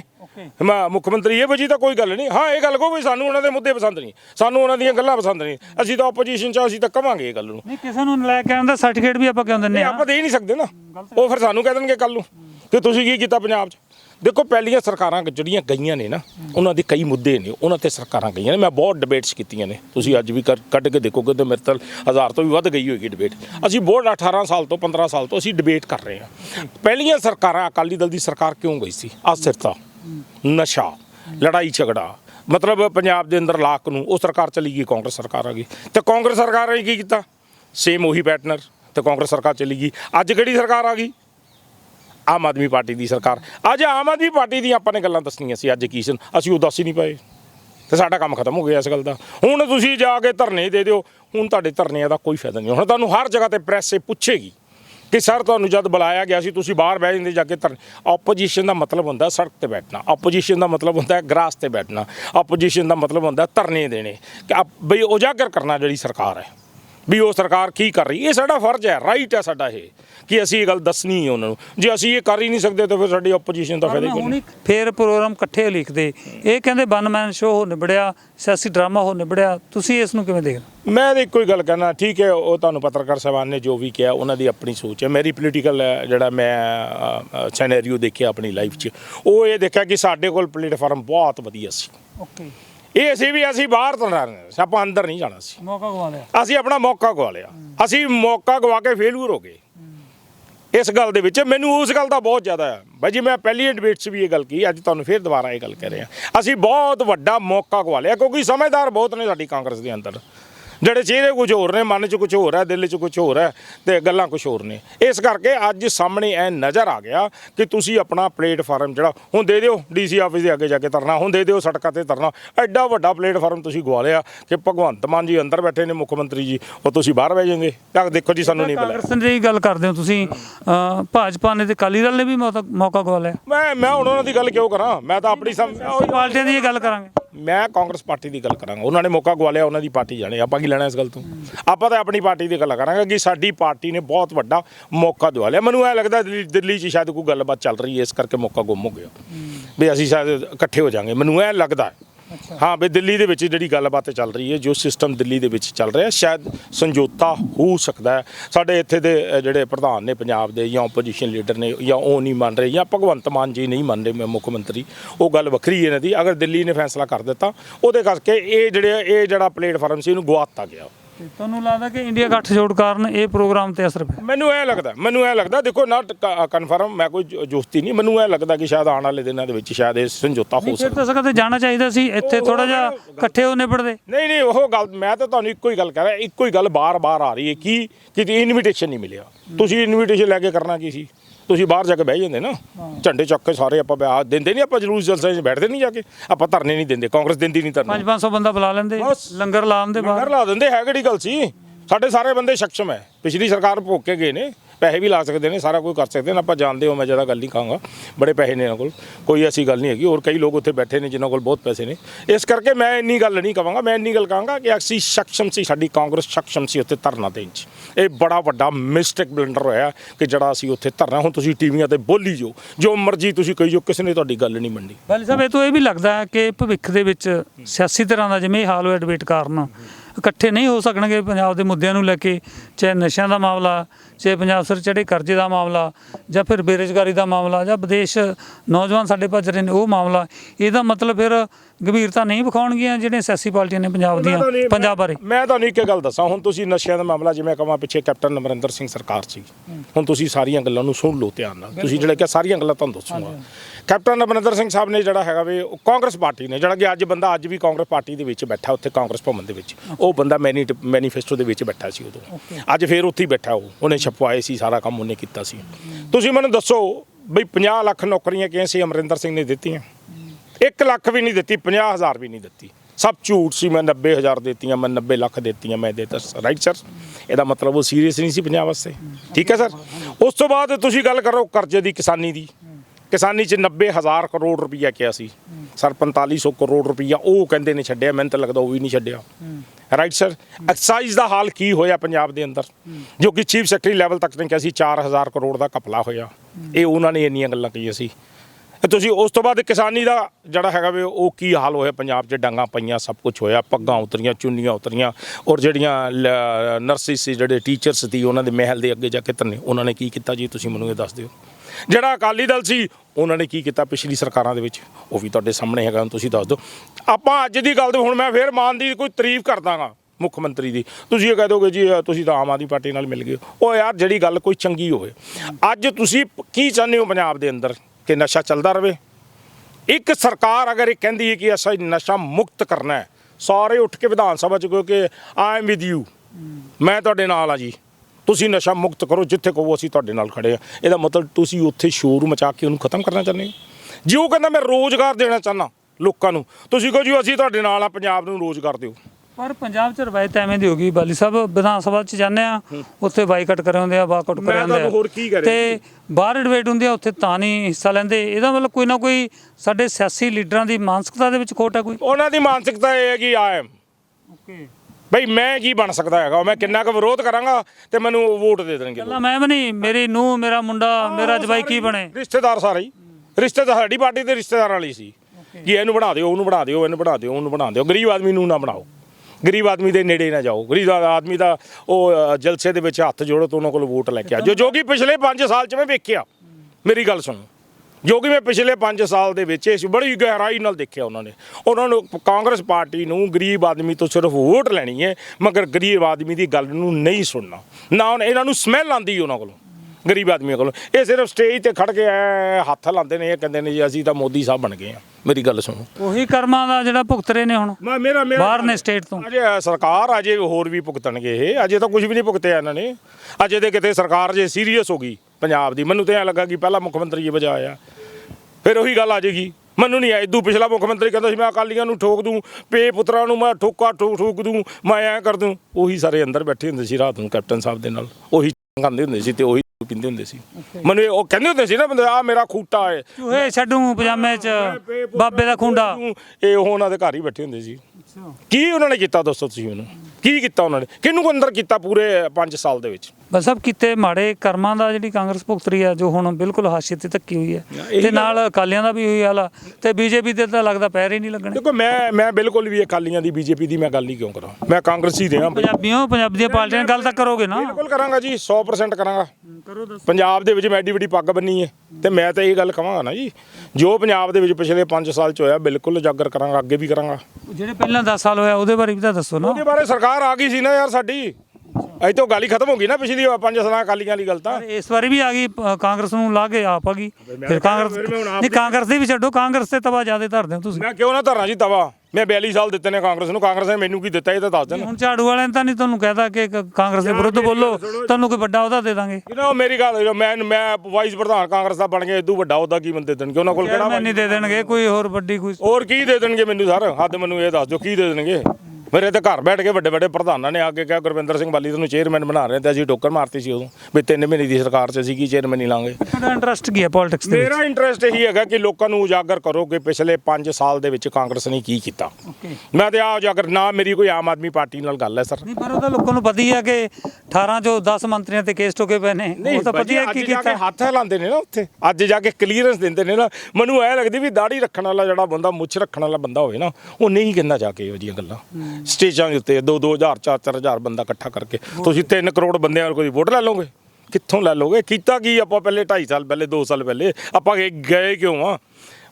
ਮੈਂ ਮੁੱਖ ਮੰਤਰੀ ਇਹ ਵਜੀ ਤਾਂ ਕੋਈ ਗੱਲ ਨਹੀਂ। ਹਾਂ ਇਹ ਗੱਲ ਕਹੋ ਵੀ ਸਾਨੂੰ ਉਹਨਾਂ ਦੇ ਮੁੱਦੇ ਪਸੰਦ ਨਹੀਂ। ਸਾਨੂੰ ਉਹਨਾਂ ਦੀਆਂ ਗੱਲਾਂ ਪਸੰਦ ਨਹੀਂ। ਅਸੀਂ ਤਾਂ ਆਪੋਜੀਸ਼ਨ ਚ ਅਸੀਂ ਤਾਂ ਕਵਾਂਗੇ ਇਹ ਗੱਲ ਨੂੰ। ਨਹੀਂ ਕਿਸੇ ਨੂੰ ਨਲਾਇਕ ਕਹਿਣ ਦਾ ਸਰਟੀਫਿਕੇਟ ਵੀ ਆਪਾਂ ਕਿਉਂ ਦਿੰਨੇ ਆ ਆਪਾਂ ਦੇ ਹੀ ਨਹੀਂ ਸਕਦੇ ਨਾ। ਉਹ ਫਿਰ ਸਾਨੂੰ ਕਹਿ ਦੇਣਗੇ ਕੱਲ ਨੂੰ। ਕਿ ਤੁਸੀਂ ਕੀ ਕੀਤਾ ਪੰਜਾਬ 'ਚ? ਦੇਖੋ, ਪਹਿਲੀਆਂ ਸਰਕਾਰਾਂ ਜਿਹੜੀਆਂ ਗਈਆਂ ਨੇ ਨਾ, ਉਹਨਾਂ ਦੇ ਕਈ ਮੁੱਦੇ ਨੇ, ਉਹਨਾਂ ਤੇ ਸਰਕਾਰਾਂ ਗਈਆਂ ਨੇ। ਮੈਂ ਬਹੁਤ ਡਿਬੇਟਸ ਕੀਤੀਆਂ ਨੇ। ਤੁਸੀਂ ਅੱਜ ਵੀ ਕੱਢ ਕੇ ਦੇਖੋਗੇ ਤੇ ਮੇਰੇ ਤਾਂ ਹਜ਼ਾਰ ਤੋਂ ਵੀ ਵੱਧ ਗਈ ਹੋਏਗੀ ਡਿਬੇਟ ਅਸੀਂ ਬਹੁਤ 18 ਸਾਲ ਤੋਂ 15 ਸਾਲ ਤੋਂ ਅਸੀਂ ਡਿਬੇਟ ਕਰ ਰਹੇ ਹਾਂ। ਪਹਿਲੀਆਂ ਸਰਕਾਰਾਂ, ਅਕਾਲੀ ਦਲ ਦੀ ਸਰਕਾਰ ਕਿਉਂ ਗਈ ਸੀ? ਅਸਥਿਰਤਾ ਨਸ਼ਾ, ਲੜਾਈ ਝਗੜਾ। ਮਤਲਬ ਪੰਜਾਬ ਦੇ ਅੰਦਰ ਲਾਕ ਨੂੰ, ਉਹ ਸਰਕਾਰ ਚਲੀ ਗਈ, ਕਾਂਗਰਸ ਸਰਕਾਰ ਆ ਗਈ। ਤੇ ਕਾਂਗਰਸ ਸਰਕਾਰ ਨੇ ਕੀ ਕੀਤਾ? ਸੇਮ ਉਹੀ ਪੈਟਰਨਰ ਤੇ ਕਾਂਗਰਸ ਸਰਕਾਰ ਚਲੀ ਗਈ। ਅੱਜ ਕਿਹੜੀ ਸਰਕਾਰ ਆ ਗਈ? ਆਮ ਆਦਮੀ ਪਾਰਟੀ ਦੀ ਸਰਕਾਰ। ਅੱਜ ਆਮ ਆਦਮੀ ਪਾਰਟੀ ਦੀ ਆਪਾਂ ਨੇ ਗੱਲਾਂ ਦੱਸਣੀਆਂ ਸੀ, ਅੱਜ ਕੀ ਸਨ ਅਸੀਂ ਉਹ ਦੱਸ ਹੀ ਨਹੀਂ ਪਾਏ। ਤੇ ਸਾਡਾ ਕੰਮ ਖਤਮ ਹੋ ਗਿਆ ਇਸ ਗੱਲ ਦਾ। ਹੁਣ ਤੁਸੀਂ ਜਾ ਕੇ ਧਰਨੇ ਦੇ ਦਿਓ। ਹੁਣ ਤੁਹਾਡੇ ਧਰਨਿਆਂ ਦਾ ਕੋਈ ਫਾਇਦਾ ਨਹੀਂ। ਹੁਣ ਤੁਹਾਨੂੰ ਹਰ ਜਗ੍ਹਾ ਤੇ ਪ੍ਰੈਸ ਇਹ ਪੁੱਛੇਗੀ ਕਿ, ਸਰ, ਤੁਹਾਨੂੰ ਜਦ ਬੁਲਾਇਆ ਗਿਆ ਸੀ, ਤੁਸੀਂ ਬਾਹਰ ਬਹਿ ਜਾਂਦੇ ਜਾ ਕੇ ਧਰਨੇ ਆਪੋਜੀਸ਼ਨ ਦਾ ਮਤਲਬ ਹੁੰਦਾ ਸੜਕ ਤੇ ਬੈਠਣਾ। ਆਪੋਜੀਸ਼ਨ ਦਾ ਮਤਲਬ ਹੁੰਦਾ ਗਰਾਸ ਤੇ ਬੈਠਣਾ। ਆਪੋਜੀਸ਼ਨ ਦਾ ਮਤਲਬ ਹੁੰਦਾ ਧਰਨੇ ਦੇਣੇ। ਕਿ ਆਪ- ਬਈ ਉਜਾਗਰ ਕਰਨਾ ਜਿਹੜੀ ਸਰਕਾਰ ਹੈ। ਵੀ ਉਹ ਸਰਕਾਰ ਕੀ ਕਰ ਰਹੀ? ਇਹ ਸਾਡਾ ਫਰਜ਼ ਹੈ ਰਾਈਟ ਹੈ ਸਾਡਾ ਇਹ ਕਿ ਅਸੀਂ ਇਹ ਗੱਲ ਦੱਸਣੀ ਹੈ ਉਹਨਾਂ ਨੂੰ। ਜੇ ਅਸੀਂ ਇਹ ਕਰ ਹੀ ਨਹੀਂ ਸਕਦੇ ਤਾਂ ਫਿਰ ਸਾਡੀ ਆਪੋਜੀਸ਼ਨ ਦਾ ਫਾਇਦਾ ਕੋਈ ਨਹੀਂ ਫੇਰ ਪ੍ਰੋਗਰਾਮ ਇਕੱਠੇ ਲਿਖਦੇ। ਇਹ ਕਹਿੰਦੇ ਵਨ ਮੈਨ ਸ਼ੋਅ ਹੋ ਨਿਬੜਿਆ ਸਿਆਸੀ ਡਰਾਮਾ ਹੋ ਨਿਬੜਿਆ। ਤੁਸੀਂ ਇਸ ਨੂੰ ਕਿਵੇਂ ਦੇਖਦੇ ਮੈਂ ਤਾਂ ਇੱਕੋ ਹੀ ਗੱਲ ਕਹਿਣਾ ਠੀਕ ਹੈ ਉਹ ਤੁਹਾਨੂੰ ਪੱਤਰਕਾਰ ਸਾਹਿਬਾਨ ਨੇ ਜੋ ਵੀ ਕਿਹਾ ਉਹਨਾਂ ਦੀ ਆਪਣੀ ਸੋਚ ਹੈ। ਮੇਰੀ ਪੋਲੀਟੀਕਲ ਜਿਹੜਾ ਮੈਂ ਸੈਨੈਰੀਓ ਦੇਖਿਆ ਆਪਣੀ ਲਾਈਫ 'ਚ ਉਹ ਇਹ ਦੇਖਿਆ ਕਿ ਸਾਡੇ ਕੋਲ ਪਲੇਟਫਾਰਮ ਬਹੁਤ ਵਧੀਆ ਸੀ। ਓਕੇ ਇਹ ਅਸੀਂ ਵੀ ਅਸੀਂ ਬਾਹਰ ਤੋਂ ਰਹਿਣਾ ਸੀ ਆਪਾਂ ਅੰਦਰ ਨਹੀਂ ਜਾਣਾ ਸੀ ਮੌਕਾ ਗਵਾ ਲਿਆ। ਅਸੀਂ ਆਪਣਾ ਮੌਕਾ ਗਵਾ ਲਿਆ। ਅਸੀਂ ਮੌਕਾ ਗਵਾ ਕੇ ਫੇਲੂਰ ਹੋ ਗਏ। ਇਸ ਗੱਲ ਦੇ ਵਿੱਚ ਮੈਨੂੰ ਉਸ ਗੱਲ ਦਾ ਬਹੁਤ ਜ਼ਿਆਦਾ ਹੈ। ਬਾਈ ਜੀ ਮੈਂ ਪਹਿਲੀ ਡਿਬੇਟ 'ਚ ਵੀ ਇਹ ਗੱਲ ਕੀ ਅੱਜ ਤੁਹਾਨੂੰ ਫੇਰ ਦੁਬਾਰਾ ਇਹ ਗੱਲ ਕਹਿ ਰਿਹਾ। ਅਸੀਂ ਬਹੁਤ ਵੱਡਾ ਮੌਕਾ ਗਵਾ ਲਿਆ ਕਿਉਂਕਿ ਸਮਝਦਾਰ ਬਹੁਤ ਨੇ ਸਾਡੀ ਕਾਂਗਰਸ ਦੇ ਅੰਦਰ। ਜਿਹੜੇ ਚਿਹਰੇ ਕੁਝ ਹੋਰ ਨੇ ਮਨ 'ਚ ਕੁਝ ਹੋਰ ਹੈ ਦਿਲ 'ਚ ਕੁਝ ਹੋਰ ਹੈ ਤੇ ਗੱਲਾਂ ਕੁਝ ਹੋਰ ਨੇ। ਇਸ ਕਰਕੇ ਅੱਜ ਸਾਹਮਣੇ ਐ ਨਜ਼ਰ ਆ ਗਿਆ ਕਿ ਤੁਸੀਂ ਆਪਣਾ ਪਲੇਟਫਾਰਮ ਜਿਹੜਾ ਹੁਣ ਦੇ ਦਿਓ ਡੀਸੀ ਆਫਿਸ ਦੇ ਅੱਗੇ ਜਾ ਕੇ ਤਰਨਾ ਹੁਣ ਦੇ ਦਿਓ ਸੜਕਾਂ ਤੇ ਤਰਨਾ ਐਡਾ ਵੱਡਾ ਪਲੇਟਫਾਰਮ ਤੁਸੀਂ ਗਵਾ ਲਿਆ ਕਿ ਭਗਵੰਤ ਮਾਨ ਜੀ ਅੰਦਰ ਬੈਠੇ ਨੇ ਮੁੱਖ ਮੰਤਰੀ ਜੀ ਉਹ ਤੁਸੀਂ ਬਾਹਰ ਬਹਿ ਜਾਓਗੇ। ਤਾਂ ਦੇਖੋ ਜੀ ਸਾਨੂੰ ਨਹੀਂ ਬੁਲਾਇਆ ਕਾਂਗਰਸ ਦੀ ਗੱਲ ਕਰਦੇ ਹੋ ਤੁਸੀਂ ਭਾਜਪਾ ਨੇ ਤੇ ਅਕਾਲੀ ਦਲ ਨੇ ਵੀ ਮੌਕਾ ਗਵਾ ਲਿਆ। ਮੈਂ ਮੈਂ ਹੁਣ ਉਹਨਾਂ ਦੀ ਗੱਲ ਕਿਉਂ ਕਰਾਂ? ਮੈਂ ਤਾਂ ਆਪਣੀ ਪਾਰਟੀਆਂ ਦੀ ਇਹ ਗੱਲ ਕਰਾਂਗੇ। ਮੈਂ ਕਾਂਗਰਸ ਪਾਰਟੀ ਦੀ ਗੱਲ ਕਰਾਂਗਾ। ਉਹਨਾਂ ਨੇ ਮੌਕਾ ਗਵਾ ਲਿਆ, ਉਹਨਾਂ ਦੀ ਪਾਰਟੀ ਜਾਣੇ। ਆਪਾਂ ਕੀ ਲੈਣਾ ਇਸ ਗੱਲ ਤੋਂ? ਆਪਾਂ ਤਾਂ ਆਪਣੀ ਪਾਰਟੀ ਦੀ ਗੱਲ ਕਰਾਂਗੇ ਕਿ ਸਾਡੀ ਪਾਰਟੀ ਨੇ ਬਹੁਤ ਵੱਡਾ ਮੌਕਾ ਦਵਾ ਲਿਆ। ਮੈਨੂੰ ਐ ਲੱਗਦਾ ਦਿੱਲੀ- ਦਿੱਲੀ 'ਚ ਸ਼ਾਇਦ ਕੋਈ ਗੱਲਬਾਤ ਚੱਲ ਰਹੀ ਹੈ, ਇਸ ਕਰਕੇ ਮੌਕਾ ਗੁੰਮ ਹੋ ਗਿਆ। ਵੀ ਅਸੀਂ ਸ਼ਾਇਦ ਇਕੱਠੇ ਹੋ ਜਾਾਂਗੇ। ਮੈਨੂੰ ਐ ਲੱਗਦਾ ਹੈ। ਹਾਂ, ਵੀ ਦਿੱਲੀ ਦੇ ਵਿੱਚ ਜਿਹੜੀ ਗੱਲਬਾਤ ਚੱਲ ਰਹੀ ਹੈ, ਜੋ ਸਿਸਟਮ ਦਿੱਲੀ ਦੇ ਵਿੱਚ ਚੱਲ ਰਿਹਾ, ਸ਼ਾਇਦ ਸਮਝੌਤਾ ਹੋ ਸਕਦਾ ਹੈ। ਸਾਡੇ ਇੱਥੇ ਦੇ ਜਿਹੜੇ ਪ੍ਰਧਾਨ ਨੇ ਪੰਜਾਬ ਦੇ ਜਾਂ ਆਪੋਜੀਸ਼ਨ ਲੀਡਰ ਨੇ ਜਾਂ ਉਹ ਨਹੀਂ ਮੰਨ ਰਹੇ ਜਾਂ ਭਗਵੰਤ ਮਾਨ ਜੀ ਨਹੀਂ ਮੰਨ ਰਹੇ ਮੈਂ ਮੁੱਖ ਮੰਤਰੀ, ਉਹ ਗੱਲ ਵੱਖਰੀ ਹੈ ਇਹਨਾਂ ਦੀ। ਅਗਰ ਦਿੱਲੀ ਨੇ ਫੈਸਲਾ ਕਰ ਦਿੱਤਾ, ਉਹਦੇ ਕਰਕੇ ਇਹ ਜਿਹੜੇ, ਇਹ ਜਿਹੜਾ ਪਲੇਟਫਾਰਮ ਸੀ ਇਹਨੂੰ ਗਵਾਤਾ ਗਿਆ। ਤੇ ਤੁਹਾਨੂੰ ਲੱਗਦਾ ਕਿ ਇੰਡੀਆ ਗੱਠਜੋੜ ਕਾਰਨ ਇਹ ਪ੍ਰੋਗਰਾਮ ਤੇ ਅਸਰ ਪਿਆ? ਮੈਨੂੰ ਐ ਲੱਗਦਾ ਮੈਨੂੰ ਐ ਲੱਗਦਾ ਦੇਖੋ ਨਾ ਕਨਫਰਮ ਮੈਂ ਕੋਈ ਜੋਸਤੀ ਨਹੀਂ ਮੈਨੂੰ ਐ ਲੱਗਦਾ ਕਿ ਸ਼ਾਇਦ ਆਉਣ ਵਾਲੇ ਦਿਨਾਂ ਦੇ ਵਿੱਚ ਸ਼ਾਇਦ ਇਹ ਸਮਝੌਤਾ ਹੋ ਫਿਰ ਸਕਦਾ। ਤਾਂ ਸਕਦਾ ਜਾਣਾ ਚਾਹੀਦਾ ਸੀ ਇੱਥੇ ਥੋੜਾ ਜਿਹਾ ਇਕੱਠੇ ਹੋ ਨਿਬੜਦੇ। ਨਹੀਂ ਨਹੀਂ ਉਹ ਗੱਲ ਮੈਂ ਤਾਂ ਤੁਹਾਨੂੰ ਇੱਕੋ ਹੀ ਗੱਲ ਕਹਿ ਰਿਹਾ ਇੱਕੋ ਹੀ ਗੱਲ ਬਾਰ-ਬਾਰ ਆ ਰਹੀ ਹੈ ਕਿ ਕਿ ਇਨਵੀਟੇਸ਼ਨ ਨਹੀਂ ਮਿਲਿਆ। ਤੁਸੀਂ ਇਨਵੀਟੇਸ਼ਨ ਲੈ ਕੇ ਕਰਨਾ ਕੀ ਸੀ? ਤੁਸੀਂ ਬਾਹਰ ਜਾ ਕੇ ਬਹਿ ਜਾਂਦੇ ਨਾ ਝੰਡੇ ਚੱਕ ਕੇ ਸਾਰੇ ਆਪਾਂ ਵਿਆਹ ਦਿੰਦੇ ਨਹੀਂ ਆਪਾਂ ਜਲੂਸ ਜਲਸੇ 'ਚ ਬੈਠਦੇ ਨਹੀਂ ਜਾ ਕੇ ਆਪਾਂ ਧਰਨੇ ਨਹੀਂ ਦਿੰਦੇ ਕਾਂਗਰਸ ਦਿੰਦੀ ਨਹੀਂ ਧਰਨੇ। 5-500 ਬੰਦਾ ਬੁਲਾ ਲੈਂਦੇ। ਲੰਗਰ ਲਾਉਂਦੇ ਮਗਰ ਬਾਹਰ। ਲਾ ਦਿੰਦੇ ਹੈ ਕਿਹੜੀ ਗੱਲ ਸੀ? ਸਾਡੇ ਸਾਰੇ ਬੰਦੇ ਸક્ષਮ ਹੈ। ਪਿਛਲੀ ਸਰਕਾਰ ਭੋਗ ਕੇ ਗਏ ਨੇ। ਪੈਸੇ ਵੀ ਲਾ ਸਕਦੇ ਨੇ, ਸਾਰਾ ਕੁਝ ਕਰ ਸਕਦੇ ਨੇ, ਆਪਾਂ ਜਾਣਦੇ ਹੋ, ਮੈਂ ਜਿਹੜਾ ਗੱਲ ਨਹੀਂ ਕਹਾਂਗਾ, ਬੜੇ ਪੈਸੇ ਨੇ ਇਹਨਾਂ ਕੋਲ, ਕੋਈ ਐਸੀ ਗੱਲ ਨਹੀਂ ਹੈਗੀ, ਹੋਰ ਕਈ ਲੋਕ ਉੱਥੇ ਬੈਠੇ ਨੇ ਜਿਨ੍ਹਾਂ ਕੋਲ ਬਹੁਤ ਪੈਸੇ ਨੇ। ਇਸ ਕਰਕੇ ਮੈਂ ਇੰਨੀ ਗੱਲ ਨਹੀਂ ਕਹਾਂਗਾ, ਮੈਂ ਇੰਨੀ ਗੱਲ ਕਹਾਂਗਾ ਕਿ ਅਸੀਂ ਸਕਸ਼ਮ ਸੀ, ਸਾਡੀ ਕਾਂਗਰਸ ਸਕਸ਼ਮ ਸੀ ਉੱਥੇ ਧਰਨਾ ਦੇਣ 'ਚ। ਇਹ ਬੜਾ ਵੱਡਾ ਮਿਸਟੇਕ ਬਲੰਡਰ ਹੋਇਆ ਕਿ ਜਿਹੜਾ ਅਸੀਂ ਉੱਥੇ ਧਰਨਾ, ਹੁਣ ਤੁਸੀਂ ਟੀਵੀਆਂ ਤੇ ਬੋਲੀ ਜੋ ਜੋ ਮਰਜ਼ੀ ਤੁਸੀਂ ਕਹੀ ਜੋ ਕਿਸੇ ਨੇ ਤੁਹਾਡੀ ਗੱਲ ਨਹੀਂ ਮੰਨੀ। ਬਾਲੀ ਸਾਹਿਬ, ਇਹ ਤੋਂ ਇਹ ਵੀ ਲੱਗਦਾ ਹੈ ਕਿ ਭਵਿੱਖ ਦੇ ਵਿੱਚ ਸਿਆਸੀ ਤਰ੍ਹਾਂ ਦਾ ਜਿਵੇਂ ਹਾਲ ਹੋਇਆ ਡਿਬੇਟ ਕਾਰਨ ਇਕੱਠੇ ਨਹੀਂ ਹੋ ਸਕਣਗੇ ਪੰਜਾਬ ਦੇ ਮੁੱਦਿਆਂ ਨੂੰ ਲੈ ਕੇ ਚਾਹੇ ਨਸ਼ਿਆਂ ਦਾ ਮਾਮਲਾ ਚਾਹੇ ਪੰਜਾਬ ਸਿਰ ਚੜੇ ਕਰਜ਼ੇ ਦਾ ਮਾਮਲਾ ਜਾਂ ਫਿਰ ਬੇਰੁਜ਼ਗਾਰੀ ਦਾ ਮਾਮਲਾ ਜਾਂ ਵਿਦੇਸ਼ ਨੌਜਵਾਨ ਸਾਡੇ ਭੱਜ ਰਹੇ ਨੇ ਉਹ ਮਾਮਲਾ ਇਹਦਾ ਮਤਲਬ ਫਿਰ ਗੰਭੀਰਤਾ ਨਹੀਂ ਵਿਖਾਉਣਗੀਆਂ ਜਿਹੜੀਆਂ ਸਿਆਸੀ ਪਾਰਟੀਆਂ ਨੇ ਪੰਜਾਬ ਦੀਆਂ ਪੰਜਾਬ ਬਾਰੇ। ਮੈਂ ਤੁਹਾਨੂੰ ਇੱਕ ਗੱਲ ਦੱਸਾਂ ਹੁਣ ਤੁਸੀਂ ਨਸ਼ਿਆਂ ਦਾ ਮਾਮਲਾ ਜਿਵੇਂ ਕਹਾਂ ਪਿੱਛੇ ਕੈਪਟਨ ਅਮਰਿੰਦਰ ਸਿੰਘ ਸਰਕਾਰ ਸੀ ਹੁਣ ਤੁਸੀਂ ਸਾਰੀਆਂ ਗੱਲਾਂ ਨੂੰ ਸੁਣ ਲਓ ਧਿਆਨ ਨਾਲ। ਤੁਸੀਂ ਜਿਹੜੇ ਕਿ ਸਾਰੀਆਂ ਗੱਲਾਂ ਤੁਹਾਨੂੰ ਦੱਸੂਗਾ। ਕੈਪਟਨ ਅਮਰਿੰਦਰ ਸਿੰਘ ਸਾਹਿਬ ਨੇ ਜਿਹੜਾ ਹੈਗਾ ਵੇ ਉਹ ਕਾਂਗਰਸ ਪਾਰਟੀ ਨੇ ਜਿਹੜਾ ਕਿ ਅੱਜ ਬੰਦਾ ਅੱਜ ਵੀ ਕਾਂਗਰਸ ਪਾਰਟੀ ਦੇ ਵਿੱਚ ਬੈਠਾ ਉੱਥੇ ਕਾਂਗਰਸ ਭਵਨ ਦੇ ਵਿੱਚ। ਉਹ ਬੰਦਾ ਮੈਨੀ ਮੈਨੀਫੈਸਟੋ ਦੇ ਵਿੱਚ ਬੈਠਾ ਸੀ ਉਦੋਂ। ਅੱਜ ਫੇਰ ਉੱਥੇ ਹੀ ਬੈਠਾ ਉਹ। ਉਹਨੇ ਛਪਵਾਏ ਸੀ ਸਾਰਾ ਕੰਮ ਉਹਨੇ ਕੀਤਾ ਸੀ। ਤੁਸੀਂ ਮੈਨੂੰ ਦੱਸੋ ਬਈ 50 ਲੱਖ ਨੌਕਰੀਆਂ ਕਿਹਾ ਸੀ ਅਮਰਿੰਦਰ ਸਿੰਘ ਨੇ ਦਿੱਤੀਆਂ? 1 ਲੱਖ ਵੀ ਨਹੀਂ ਦਿੱਤੀ 50000 ਵੀ ਨਹੀਂ ਦਿੱਤੀ। ਸਭ ਝੂਠ ਸੀ ਮੈਂ 90000 ਦਿੱਤੀਆਂ ਮੈਂ 90 ਲੱਖ ਦਿੱਤੀਆਂ ਮੈਂ ਦੇਤਾ। ਰਾਈਟ ਸਰ ਇਹਦਾ ਮਤਲਬ ਉਹ ਸੀਰੀਅਸ ਨਹੀਂ ਸੀ ਪੰਜਾਬ ਵਾਸਤੇ। ਠੀਕ ਹੈ ਸਰ ਉਸ ਤੋਂ ਬਾਅਦ ਤੁਸੀਂ ਗੱਲ ਕਰੋ ਕਰਜ਼ੇ ਦੀ ਕਿਸਾਨੀ ਦੀ। ਕਿਸਾਨੀ 'ਚ 90000 ਕਰੋੜ ਰੁਪਈਆ ਕਿਹਾ ਸੀ। ਸਰ 4500 ਕਰੋੜ ਰੁਪਈਆ ਉਹ ਕਹਿੰਦੇ ਨੇ ਛੱਡਿਆ, ਮੈਨੂੰ ਤਾਂ ਲੱਗਦਾ ਉਹ ਵੀ ਨਹੀਂ ਛੱਡਿਆ। ਰਾਈਟ ਸਰ ਐਕਸਾਈਜ਼ ਦਾ ਹਾਲ ਕੀ ਹੋਇਆ ਪੰਜਾਬ ਦੇ ਅੰਦਰ? ਜੋ ਕਿ ਚੀਫ ਸੈਕਟਰੀ ਲੈਵਲ ਤੱਕ ਨੇ ਕਿਹਾ ਸੀ 4000 ਕਰੋੜ ਦਾ ਕਪਲਾ ਹੋਇਆ। ਇਹ ਉਹਨਾਂ ਨੇ ਇੰਨੀਆਂ ਗੱਲਾਂ ਕਹੀਆਂ ਸੀ। ਤੇ ਤੁਸੀਂ ਉਸ ਤੋਂ ਬਾਅਦ ਕਿਸਾਨੀ ਦਾ ਜਿਹੜਾ ਹੈਗਾ ਵੇ ਉਹ ਕੀ ਹਾਲ ਹੋਇਆ? ਪੰਜਾਬ 'ਚ ਡਾਂਗਾ ਪਈਆਂ, ਸਭ ਕੁਝ ਹੋਇਆ, ਪੱਗਾਂ ਉਤਰੀਆਂ, ਚੁੰਨੀਆਂ ਉਤਰੀਆਂ ਔਰ ਜਿਹੜੀਆਂ ਨਰਸਿਸ ਸੀ, ਜਿਹੜੇ ਟੀਚਰਸ ਸੀ, ਉਹਨਾਂ ਦੇ ਮਹਿਲ ਦੇ ਅੱਗੇ ਜਾ ਕੇ ਧਰਨੇ ਉਹਨਾਂ ਨੇ ਕੀ ਕੀਤਾ ਜੀ? ਤੁਸੀਂ ਮੈਨੂੰ ਇਹ ਦੱਸ ਦਿਓ। ਜਿਹੜਾ ਅਕਾਲੀ ਦਲ ਸੀ, ਉਹਨਾਂ ਨੇ ਕੀ ਕੀਤਾ ਪਿਛਲੀ ਸਰਕਾਰਾਂ ਦੇ ਵਿੱਚ? ਉਹ ਵੀ ਤੁਹਾਡੇ ਸਾਹਮਣੇ ਹੈਗਾ ਤੁਸੀਂ ਦੱਸ ਦਿਓ। ਆਪਾਂ ਅੱਜ ਦੀ ਗੱਲ ਤੇ ਹੁਣ ਮੈਂ ਫੇਰ ਮਾਨ ਦੀ ਕੋਈ ਤਾਰੀਫ ਕਰ ਦਾਂਗਾ ਮੁੱਖ ਮੰਤਰੀ ਦੀ। ਤੁਸੀਂ ਇਹ ਕਹਿ ਦੋਗੇ ਜੀ ਤੁਸੀਂ ਤਾਂ ਆਮ ਆਦਮੀ ਪਾਰਟੀ ਨਾਲ ਮਿਲ ਗਏ ਉਹ ਯਾਰ, ਜਿਹੜੀ ਗੱਲ ਕੋਈ ਚੰਗੀ ਹੋਵੇ। ਅੱਜ ਤੁਸੀਂ ਕੀ ਚਾਹੁੰਦੇ ਹੋ ਪੰਜਾਬ ਦੇ ਅੰਦਰ? ਕਿ ਨਸ਼ਾ ਚੱਲਦਾ ਰਵੇ? ਇੱਕ ਸਰਕਾਰ ਅਗਰ ਇਹ ਕਹਿੰਦੀ ਹੈ ਕਿ ਅਸੀਂ ਨਸ਼ਾ ਮੁਕਤ ਕਰਨਾ ਹੈ, ਸਾਰੇ ਉੱਠ ਕੇ ਵਿਧਾਨ ਸਭਾ ਚ ਕਿਉਂਕਿ ਆਈ ਐਮ ਵਿਦ ਯੂ ਮੈਂ ਤੁਹਾਡੇ ਨਾਲ ਆ ਜੀ। ਤੁਸੀਂ ਨਸ਼ਾ ਮੁਕਤ ਕਰੋ ਜਿੱਥੇ ਕਹੋ ਅਸੀਂ ਤੁਹਾਡੇ ਨਾਲ ਖੜੇ ਆ। ਇਹਦਾ ਮਤਲਬ ਤੁਸੀਂ ਉੱਥੇ ਸ਼ੋਰ ਮਚਾ ਕੇ ਉਹਨੂੰ ਖਤਮ ਕਰਨਾ ਚਾਹੁੰਦੇ ਹੋ? ਜੀ ਉਹ ਕਹਿੰਦਾ ਮੈਂ ਰੋਜ਼ਗਾਰ ਦੇਣਾ ਚਾਹੁੰਦਾ ਲੋਕਾਂ ਨੂੰ ਤੁਸੀਂ ਕਹੋ ਜੀ ਅਸੀਂ ਤੁਹਾਡੇ ਨਾਲ ਆ ਪੰਜਾਬ ਨੂੰ ਰੋਜ਼ਗਾਰ ਦਿਓ। ਪਰ ਪੰਜਾਬ 'ਚ ਰਵਾਇਤ ਐਵੇਂ ਦੀ ਹੋ ਗਈ ਬਾਲੀ ਸਾਹਿਬ ਵਿਧਾਨ ਸਭਾ 'ਚ ਜਾਂਦੇ ਆ ਉੱਥੇ ਬਾਈਕਾਟ ਕਰੇ ਹੁੰਦੇ ਆ ਵਾਕਆਊਟ ਮੈਂ ਕਰੇ ਹੁੰਦੇ ਤੁਹਾਨੂੰ ਹੋਰ ਕੀ ਆ ਤੇ ਬਾਹਰ ਡਿਬੇਟ ਹੁੰਦੀ ਆ ਉੱਥੇ ਤਾਂ ਨਹੀਂ ਹਿੱਸਾ ਲੈਂਦੇ। ਇਹਦਾ ਮਤਲਬ ਕੋਈ ਨਾ ਕੋਈ ਸਾਡੇ ਸਿਆਸੀ ਲੀਡਰਾਂ ਦੀ ਮਾਨਸਿਕਤਾ ਦੇ ਵਿੱਚ ਖੋਟ ਹੈ ਕੋਈ? ਉਹਨਾਂ ਦੀ ਮਾਨਸਿਕਤਾ ਇਹ ਹੈ ਕਿ ਆਈ ਓਕੇ ਬਈ ਮੈਂ ਕੀ ਬਣ ਸਕਦਾ ਹੈਗਾ? ਮੈਂ ਕਿੰਨਾ ਕੁ ਵਿਰੋਧ ਕਰਾਂਗਾ ਤੇ ਮੈਨੂੰ ਵੋਟ ਦੇ ਦੇਣਗੇ ਲੋਕ। ਮੈਂ ਵੀ ਨਹੀਂ ਮੇਰੀ ਨੂੰ ਮੇਰਾ ਮੁੰਡਾ ਮੇਰਾ ਜਵਾਈ ਕੀ ਬਣੇ? ਰਿਸ਼ਤੇਦਾਰ ਸਾਰੇ। ਹੀ ਰਿਸ਼ਤੇਦਾਰ ਸਾਡੀ ਪਾਰਟੀ ਦੇ ਰਿਸ਼ਤੇਦਾਰ ਵਾਲੀ ਸੀ। ਕਿ ਇਹਨੂੰ ਬਣਾ ਦਿਓ ਉਹਨੂੰ ਬਣਾ ਦਿਓ ਇਹਨੂੰ ਬਣਾ ਦਿਓ ਉਹਨੂੰ ਬਣਾ ਦਿਓ। ਗਰੀਬ ਆਦਮੀ ਨੂੰ ਨਾ ਬਣਾਓ। ਗਰੀਬ ਆਦਮੀ ਦੇ ਨੇੜੇ ਨਾ ਜਾਓ। ਗਰੀਬ ਆਦਮੀ ਦਾ ਉਹ ਅ, ਜਲਸੇ ਦੇ ਵਿੱਚ ਹੱਥ ਜੋੜੋ ਤੇ ਉਹਨਾਂ ਕੋਲ ਵੋਟ ਲੈ ਕੇ ਆ। ਜੋ ਜੋ ਕਿ ਪਿਛਲੇ 5 ਸਾਲ ਚ ਮੈਂ ਵੇਖਿਆ। ਮੇਰੀ ਗੱਲ ਸੁਣੋ। ਜੋ ਕਿ ਮੈਂ ਪਿਛਲੇ 5 ਸਾਲ ਦੇ ਵਿੱਚ ਇਸ ਬੜੀ ਗਹਿਰਾਈ ਨਾਲ ਦੇਖਿਆ ਉਹਨਾਂ ਨੇ। ਉਹਨਾਂ ਨੂੰ ਕਾਂਗਰਸ ਪਾਰਟੀ ਨੂੰ ਗਰੀਬ ਆਦਮੀ ਤੋਂ ਸਿਰਫ ਵੋਟ ਲੈਣੀ ਹੈ ਮਗਰ ਗਰੀਬ ਆਦਮੀ ਦੀ ਗੱਲ ਨੂੰ ਨਹੀਂ ਸੁਣਨਾ। ਨਾ ਇਹਨਾਂ ਨੂੰ ਸਮੈਲ ਆਂਦੀ ਉਹਨਾਂ ਕੋਲੋਂ ਗਰੀਬ ਆਦਮੀਆਂ ਕੋਲੋਂ। ਇਹ ਸਿਰਫ ਸਟੇਜ ਤੇ ਖੜ ਕੇ ਹੱਥ ਲਾਉਂਦੇ ਨੇ ਇਹ ਕਹਿੰਦੇ ਨੇ ਜੀ ਅਸੀਂ ਤਾਂ ਮੋਦੀ ਸਾਹਿਬ ਬਣ ਗਏ ਆ ਮੇਰੀ ਗੱਲ ਸੁਣੋ। ਉਹੀ ਕਰਮਾਂ ਦਾ ਜਿਹੜਾ ਭੁਗਤ ਰਹੇ ਨੇ ਹੁਣ ਮੇਰਾ ਮੇਰਾ ਬਾਹਰ ਨੇ ਸਟੇਟ ਤੋਂ। ਅਜੇ ਸਰਕਾਰ ਅਜੇ ਹੋਰ ਵੀ ਭੁਗਤਣਗੇ ਇਹ ਅਜੇ ਤਾਂ ਕੁਝ ਵੀ ਨਹੀਂ ਭੁਗਤਿਆ ਇਹਨਾਂ ਨੇ। ਅਜੇ ਤੇ ਕਿਤੇ ਸਰਕਾਰ ਜੇ ਸੀਰੀਅਸ ਹੋ ਗਈ। ਪੰਜਾਬ ਦੀ। ਮੈਨੂੰ ਤਾਂ ਐਂ ਲੱਗਾ ਕਿ ਪਹਿਲਾ ਮੁੱਖ ਮੰਤਰੀ ਇਹ ਵਜ੍ਹਾ ਆਇਆ ਫਿਰ ਉਹੀ ਗੱਲ ਆ ਜਾਏਗੀ ਮੈਨੂੰ ਨਹੀਂ ਐਦੂ ਪਿਛਲਾ ਮੁੱਖ ਮੰਤਰੀ ਕਹਿੰਦਾ ਸੀ ਮੈਂ ਅਕਾਲੀਆਂ ਨੂੰ ਠੋਕ ਦੂੰ ਪੇ ਪੁੱਤਰਾਂ ਨੂੰ ਮੈਂ ਠੋਕਾ ਠੋਕ ਠੋਕ ਦੂੰ ਮੈਂ ਐਂ ਕਰ ਦੂੰ। ਉਹੀ ਸਾਰੇ ਅੰਦਰ ਬੈਠੇ ਹੁੰਦੇ ਸੀ ਰਾਤ ਨੂੰ ਕੈਪਟਨ ਸਾਹਿਬ ਦੇ ਨਾਲ। ਉਹੀ ਖਾਂਦੇ ਹੁੰਦੇ ਸੀ ਤੇ ਉਹੀ ਪੀਂਦੇ ਹੁੰਦੇ ਸੀ। ਮੈਨੂੰ ਉਹ ਕਹਿੰਦੇ ਹੁੰਦੇ ਸੀ ਨਾ ਬੰਦੇ ਆ ਮੇਰਾ ਖੂਟਾ ਹੈ ਚੂਹੇ ਛੱਡੂ ਪਜਾਮੇ 'ਚ ਬਾਬੇ ਦਾ ਖੁੰਡਾ। ਇਹ ਉਹ ਉਹਨਾਂ ਦੇ ਘਰ ਹੀ ਬੈਠੇ ਹੁੰਦੇ ਸੀ। ਕੀ ਉਹਨਾਂ ਨੇ ਕੀਤਾ ਦੱਸੋ ਤੁਸੀਂ ਮੈਨੂੰ? ਕੀ ਕੀਤਾ ਉਹਨਾਂ ਨੇ? ਕਿਹਨੂੰ ਅੰਦਰ ਕੀਤਾ ਪੂਰੇ 5 ਸਾਲ ਦੇ ਵਿੱਚ? ਬਸ ਸਭ ਕਿਤੇ ਮਾੜੇ ਕਰਮਾਂ ਦਾ ਜਿਹੜੀ ਕਾਂਗਰਸ ਭੁਗਤ ਰਹੀ ਹੈ ਜੋ ਹੁਣ ਬਿਲਕੁਲ ਹਾਸ਼ੀਏ ਤੇ ਧੱਕੀ ਹੋਈ ਹੈ ਤੇ ਨਾਲ ਅਕਾਲੀਆਂ ਦਾ ਵੀ ਹੋਈ ਹਾਲ ਆ ਤੇ ਬੀਜੇਪੀ ਦੇ ਤਾਂ ਲੱਗਦਾ ਪੈਰ ਹੀ ਨਹੀਂ ਲੱਗਣੇ। ਦੇਖੋ ਮੈਂ ਮੈਂ ਬਿਲਕੁਲ ਵੀ ਅਕਾਲੀਆਂ ਦੀ ਬੀਜੇਪੀ ਦੀ ਮੈਂ ਗੱਲ ਹੀ ਕਿਉਂ ਕਰਾਂ? ਮੈਂ ਕਾਂਗਰਸੀ ਰਿਹਾ ਪੰਜਾਬੀਓ ਪੰਜਾਬ ਦੀਆਂ ਪਾਰਟੀਆਂ ਨਾਲ ਗੱਲ ਤਾਂ ਕਰੋਗੇ ਨਾ। ਬਿਲਕੁਲ ਕਰਾਂਗਾ ਜੀ 100% ਕਰਾਂਗਾ। ਕਰੋ ਦੱਸ। ਪੰਜਾਬ ਦੇ ਵਿੱਚ ਮੈਂ ਐਡੀ ਵੱਡੀ ਪੱਗ ਬੰਨੀ ਹੈ ਤੇ ਮੈਂ ਤਾਂ ਇਹ ਗੱਲ ਕਹਾਂਗਾ ਨਾ ਜੀ ਜੋ ਪੰਜਾਬ ਦੇ ਵਿੱਚ ਪਿਛਲੇ 5 ਸਾਲ ਚ ਹੋਇਆ ਬਿਲਕੁਲ ਉਜਾਗਰ ਕਰਾਂਗਾ ਅੱਗੇ ਵੀ ਕਰਾਂਗਾ। ਜਿਹੜੇ ਪਹਿਲਾਂ 10 ਸਾਲ ਹੋਇਆ ਉਹਦੇ ਬਾਰੇ ਵੀ ਤਾਂ ਦੱਸੋ ਨਾ। ਉਹਦੇ ਬਾਰੇ ਸਰਕਾਰ ਆ ਗਈ ਸੀ ਨਾ ਯਾਰ ਸਾਡੀ। ਅਜੇ ਤੋਂ ਗੱਲ ਹੀ ਖਤਮ ਹੋ ਗਈ ਨਾ ਪਿਛਲੀ 5 ਸਾਲਾਂ ਅਕਾਲੀਆਂ ਵਾਲੀ ਗੱਲ ਤਾਂ। ਇਸ ਵਾਰੀ ਵੀ ਆ ਗਈ ਕਾਂਗਰਸ ਨੂੰ ਲਾ ਕੇ ਆਪ ਆ ਗਈ। ਫਿਰ ਕਾਂਗਰਸ ਫਿਰ ਮੈਂ ਹੁਣ ਆਪ ਨਹੀਂ ਕਾਂਗਰਸ ਦੀ ਵੀ ਛੱਡੋ ਕਾਂਗਰਸ ਤੇ ਤਵਾ ਜ਼ਿਆਦਾ ਧਰਦੇ ਹੋ ਤੁਸੀਂ। ਮੈਂ ਕਿਉਂ ਨਾ ਧਰਨਾ ਜੀ ਤਵਾ? ਮੈਂ 42 ਸਾਲ ਦਿੱਤੇ ਨੇ ਕਾਂਗਰਸ ਨੂੰ ਕਾਂਗਰਸ ਨੇ ਮੈਨੂੰ ਕੀ ਦਿੱਤਾ ਇਹ ਤਾਂ ਦੱਸ ਦੇਣ। ਹੁਣ ਝਾੜੂ ਵਾਲਿਆਂ ਨੇ ਤਾਂ ਨਹੀਂ ਤੁਹਾਨੂੰ ਕਹਿਤਾ ਕਿ ਕ- ਕਾਂਗਰਸ ਦੇ ਵਿਰੁੱਧ ਬੋਲੋ ਤੁਹਾਨੂੰ ਕੋਈ ਵੱਡਾ ਅਹੁਦਾ ਦੇ ਦਾਂਗੇ। ਉਹ ਮੇਰੀ ਗੱਲ ਮੈਂ ਮੈਂ ਵਾਈਸ ਪ੍ਰਧਾਨ ਕਾਂਗਰਸ ਦਾ ਬਣ ਗਿਆ ਇਦੋਂ ਵੱਡਾ ਉਹਦਾ ਕੀ ਬੰਦੇ ਦੇਣਗੇ? ਉਹਨਾਂ ਕੋਲ ਕਿਹੜਾ ਚੇਅਰਮੈਨ ਨਹੀਂ ਦੇ ਦੇਣਗੇ ਕੋਈ ਹੋਰ ਵੱਡੀ ਕੋਈ ਹੋਰ ਕੀ ਦੇ ਦੇਣਗੇ ਮੈਨੂੰ ਸਰ? ਹੱਦ ਮੈਨੂੰ ਇਹ ਦੱਸ ਦਿਓ ਕੀ ਦੇ ਦੇਣਗੇ? ਮੇਰੇ ਤੇ ਘਰ ਬੈਠ ਕੇ ਵੱਡੇ ਵੱਡੇ ਪ੍ਰਧਾਨਾਂ ਨੇ ਆ ਕੇ ਕਿਹਾ ਗੁਰਵਿੰਦਰ ਸਿੰਘ ਬਾਲੀ ਤੁਹਾਨੂੰ ਚੇਅਰਮੈਨ ਬਣਾ ਰਹੇ ਤੇ ਅਸੀਂ ਟੋਕਰ ਮਾਰਤੀ ਸੀ ਉਦੋਂ ਵੀ ਤਿੰਨ ਮਹੀਨੇ ਦੀ ਸਰਕਾਰ 'ਚ ਅਸੀਂ ਕੀ ਚੇਅਰਮੈਨ ਨਹੀਂ ਲਾਂਗੇ। ਤੁਹਾਡਾ ਇੰਟਰਸਟ ਕੀ ਹੈ ਪੋਲਿਟਿਕਸ ਦੇ ਮੇਰਾ ਇੰਟਰਸਟ ਇਹੀ ਹੈਗਾ ਕਿ ਲੋਕਾਂ ਨੂੰ ਉਜਾਗਰ ਕਰੋ ਕਿ ਪਿਛਲੇ 5 ਸਾਲ ਦੇ ਵਿੱਚ ਕਾਂਗਰਸ ਨੇ ਕੀ ਕੀਤਾ। ਮੈਂ ਤੇ ਆ ਉਜਾਗਰ ਨਾ ਮੇਰੀ ਕੋਈ ਆਮ ਆਦਮੀ ਪਾਰਟੀ ਨਾਲ ਗੱਲ ਹੈ ਸਰ। ਨਹੀਂ ਪਰ ਉਹ ਤਾਂ ਲੋਕਾਂ ਨੂੰ ਪਤਾ ਹੀ ਆ ਕਿ 18 ਚੋਂ 10 ਮੰਤਰੀਆਂ ਤੇ ਕੇਸ ਠੋਕੇ ਪਏ ਨੇ। ਉਹ ਤਾਂ ਪਤਾ ਹੀ ਅੱਜ ਕੀ ਜਾ ਕੇ ਕੀਤਾ ਹੱਥ ਹਿਲਾਉਂਦੇ ਨੇ ਨਾ ਉੱਥੇ। ਅੱਜ ਜਾ ਕੇ ਕਲੀਅਰੈਂਸ ਦਿੰਦੇ ਨੇ ਨਾ। ਮੈਨੂੰ ਐ ਲੱਗਦੀ ਵੀ ਦਾੜੀ ਰੱਖਣ ਵਾਲਾ ਜਿਹੜਾ ਬੰਦਾ ਮੁੱਛ ਰੱਖਣ ਵਾਲਾ ਬੰਦਾ ਹੋਵੇ ਨਾ ਉਹ ਨਹੀਂ ਕਹਿੰਦਾ ਜਾ ਕੇ ਇਹੋ ਜਿਹੀਆਂ ਗੱਲਾਂ। ਸਟੇਜਾਂ ਦੇ ਉੱਤੇ 2 2000 4 4000 ਬੰਦਾ ਇਕੱਠਾ ਕਰਕੇ। ਤੁਸੀਂ 3 ਕਰੋੜ ਬੰਦਿਆਂ ਕੋਲ ਕੋਈ ਵੋਟ ਲੈ ਲਓਗੇ? ਕਿੱਥੋਂ ਲੈ ਲਓਗੇ? ਕੀਤਾ ਕੀ ਆਪਾਂ ਪਹਿਲੇ 2.5 ਸਾਲ ਪਹਿਲੇ 2 ਸਾਲ ਪਹਿਲੇ? ਆਪਾਂ ਗਏ- ਗਏ ਕਿਉਂ ਆ?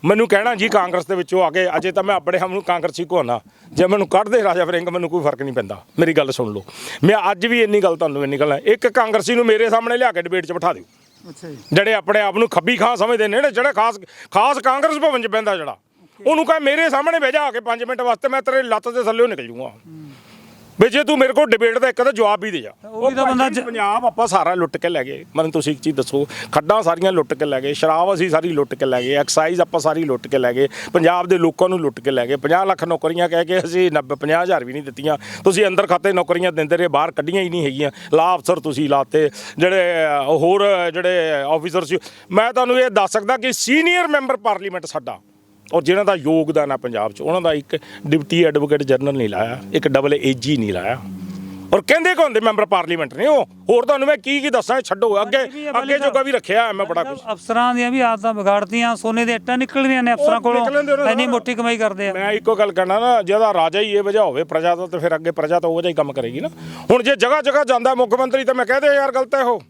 ਮੈਨੂੰ ਕਹਿਣਾ ਜੀ ਕਾਂਗਰਸ ਦੇ ਵਿੱਚੋਂ ਆ ਕੇ ਅਜੇ ਤਾਂ ਮੈਂ ਆਪਣੇ ਆਪ ਨੂੰ ਕਾਂਗਰਸੀ ਕਹਾਉਣਾ ਜੇ ਮੈਨੂੰ ਕੱਢਦੇ ਰਾਜਾ ਵਰਿੰਗ ਮੈਨੂੰ ਕੋਈ ਫ਼ਰਕ ਨਹੀਂ ਪੈਂਦਾ। ਮੇਰੀ ਗੱਲ ਸੁਣ ਲਓ। ਮੈਂ ਅੱਜ ਵੀ ਇੰਨੀ ਗੱਲ ਤੁਹਾਨੂੰ ਇੰਨੀ ਗੱਲ ਇੱਕ ਕਾਂਗਰਸੀ ਨੂੰ ਮੇਰੇ ਸਾਹਮਣੇ ਲਿਆ ਕੇ ਡਿਬੇਟ 'ਚ ਬਿਠਾ ਦਿਓ। ਅੱਛਾ ਜੀ। ਜਿਹੜੇ ਆਪਣੇ ਆਪ ਨੂੰ ਖੱਬੀ ਖਾਂ ਸਮਝਦੇ ਨੇ ਜਿਹੜਾ ਖਾਸ ਖਾਸ ਕਾਂਗਰਸ ਭਵਨ 'ਚ ਬਹਿੰਦਾ ਜਿਹੜਾ। ਉਹਨੂੰ ਕਹੇ ਮੇਰੇ ਸਾਹਮਣੇ ਬਹਿ ਜਾ ਆ ਕੇ 5 ਮਿੰਟ ਵਾਸਤੇ ਮੈਂ ਤੇਰੇ ਲੱਤ ਦੇ ਥੱਲੇੋਂ ਨਿਕਲ ਜੂਗਾ। ਵੀ ਜੇ ਤੂੰ ਮੇਰੇ ਕੋਲ ਡਿਬੇਟ ਦਾ ਇੱਕ ਤਾਂ ਜਵਾਬ ਵੀ ਦੇ ਜਾ। ਉਹ ਵੀ ਤਾਂ ਬੰਦਾ ਪੰਜਾਬ ਆਪਾਂ ਸਾਰਾ ਲੁੱਟ ਕੇ ਲੈ ਗਏ। ਮੈਨੂੰ ਤੁਸੀਂ ਇੱਕ ਚੀਜ਼ ਦੱਸੋ ਖੱਡਾਂ ਸਾਰੀਆਂ ਲੁੱਟ ਕੇ ਲੈ ਗਏ ਸ਼ਰਾਬ ਅਸੀਂ ਸਾਰੀ ਲੁੱਟ ਕੇ ਲੈ ਗਏ ਐਕਸਾਈਜ਼ ਆਪਾਂ ਸਾਰੀ ਲੁੱਟ ਕੇ ਲੈ ਗਏ ਪੰਜਾਬ ਦੇ ਲੋਕਾਂ ਨੂੰ ਲੁੱਟ ਕੇ ਲੈ ਗਏ। 50 ਲੱਖ ਨੌਕਰੀਆਂ ਕਹਿ ਕੇ ਅਸੀਂ 90 50000 ਵੀ ਨਹੀਂ ਦਿੱਤੀਆਂ। ਤੁਸੀਂ ਅੰਦਰ ਖਾਤੇ ਨੌਕਰੀਆਂ ਦਿੰਦੇ ਰਹੇ ਬਾਹਰ ਕੱਢੀਆਂ ਹੀ ਨਹੀਂ ਹੈਗੀਆਂ। ਲਾ ਅਫਸਰ ਤੁਸੀਂ ਲਾਤੇ ਜਿਹੜੇ ਹੋਰ ਜਿਹੜੇ ਆਫੀਸਰ ਸੀ। ਮੈਂ ਤੁਹਾਨੂੰ ਇਹ ਦੱਸ ਸਕਦਾ ਕਿ ਸੀਨੀਅਰ ਮੈਂਬਰ ਪਾਰਲੀਮੈਂਟ ਸਾਡਾ। ਔਰ ਜਿਨ੍ਹਾਂ ਦਾ ਯੋਗਦਾਨ ਹੈ ਪੰਜਾਬ 'ਚ ਉਹਨਾਂ ਦਾ ਇੱਕ ਡਿਪਟੀ ਐਡਵੋਕੇਟ ਜਨਰਲ ਨਹੀਂ ਲਾਇਆ ਇੱਕ ਡਬਲ ਏਜੀ ਨਹੀਂ ਲਾਇਆ। ਔਰ ਕਹਿੰਦੇ ਕੋ ਹੁੰਦੇ ਮੈਂਬਰ ਪਾਰਲੀਮੈਂਟ ਨੇ ਉਹ? ਹੋਰ ਤੁਹਾਨੂੰ ਮੈਂ ਕੀ ਕੀ ਦੱਸਾਂ ਛੱਡੋ ਅੱਗੇ ਅੱਗੇ ਜੋਗਾ ਵੀ ਰੱਖਿਆ ਮੈਂ ਬੜਾ ਕੁਝ ਅਫਸਰਾਂ ਦੀਆਂ ਵੀ ਆਦਤਾਂ ਵਿਗਾੜਤੀਆਂ ਸੋਨੇ ਦੇ ਇੱਟਾਂ ਨਿਕਲਦੀਆਂ ਨੇ ਅਫਸਰਾਂ ਕੋਲੋਂ ਨਿਕਲਣ ਦਿਓ ਨਾ ਇੰਨੀ ਸਾਰਾ। ਮੋਟੀ ਕਮਾਈ ਕਰਦੇ ਆ। ਮੈਂ ਇੱਕੋ ਗੱਲ ਕਹਿਣਾ ਨਾ ਜਿਹਦਾ ਰਾਜਾ ਹੀ ਇਹ ਵਜ੍ਹਾ ਹੋਵੇ ਪ੍ਰਜਾ ਦਾ ਤੇ ਫਿਰ ਅੱਗੇ ਪ੍ਰਜਾ ਤਾਂ ਉਹ ਜਿਹਾ ਹੀ ਕੰਮ ਕਰੇਗੀ ਨਾ। ਹੁਣ ਜੇ ਜਗ੍ਹਾ ਜਗ੍ਹਾ ਜਾਂਦਾ ਮੁੱਖ ਮੰਤਰੀ ਤਾਂ ਮੈਂ ਕਹਿ ਦਿਆਂ ਯਾਰ ਗਲਤ ਹੈ ਉਹ।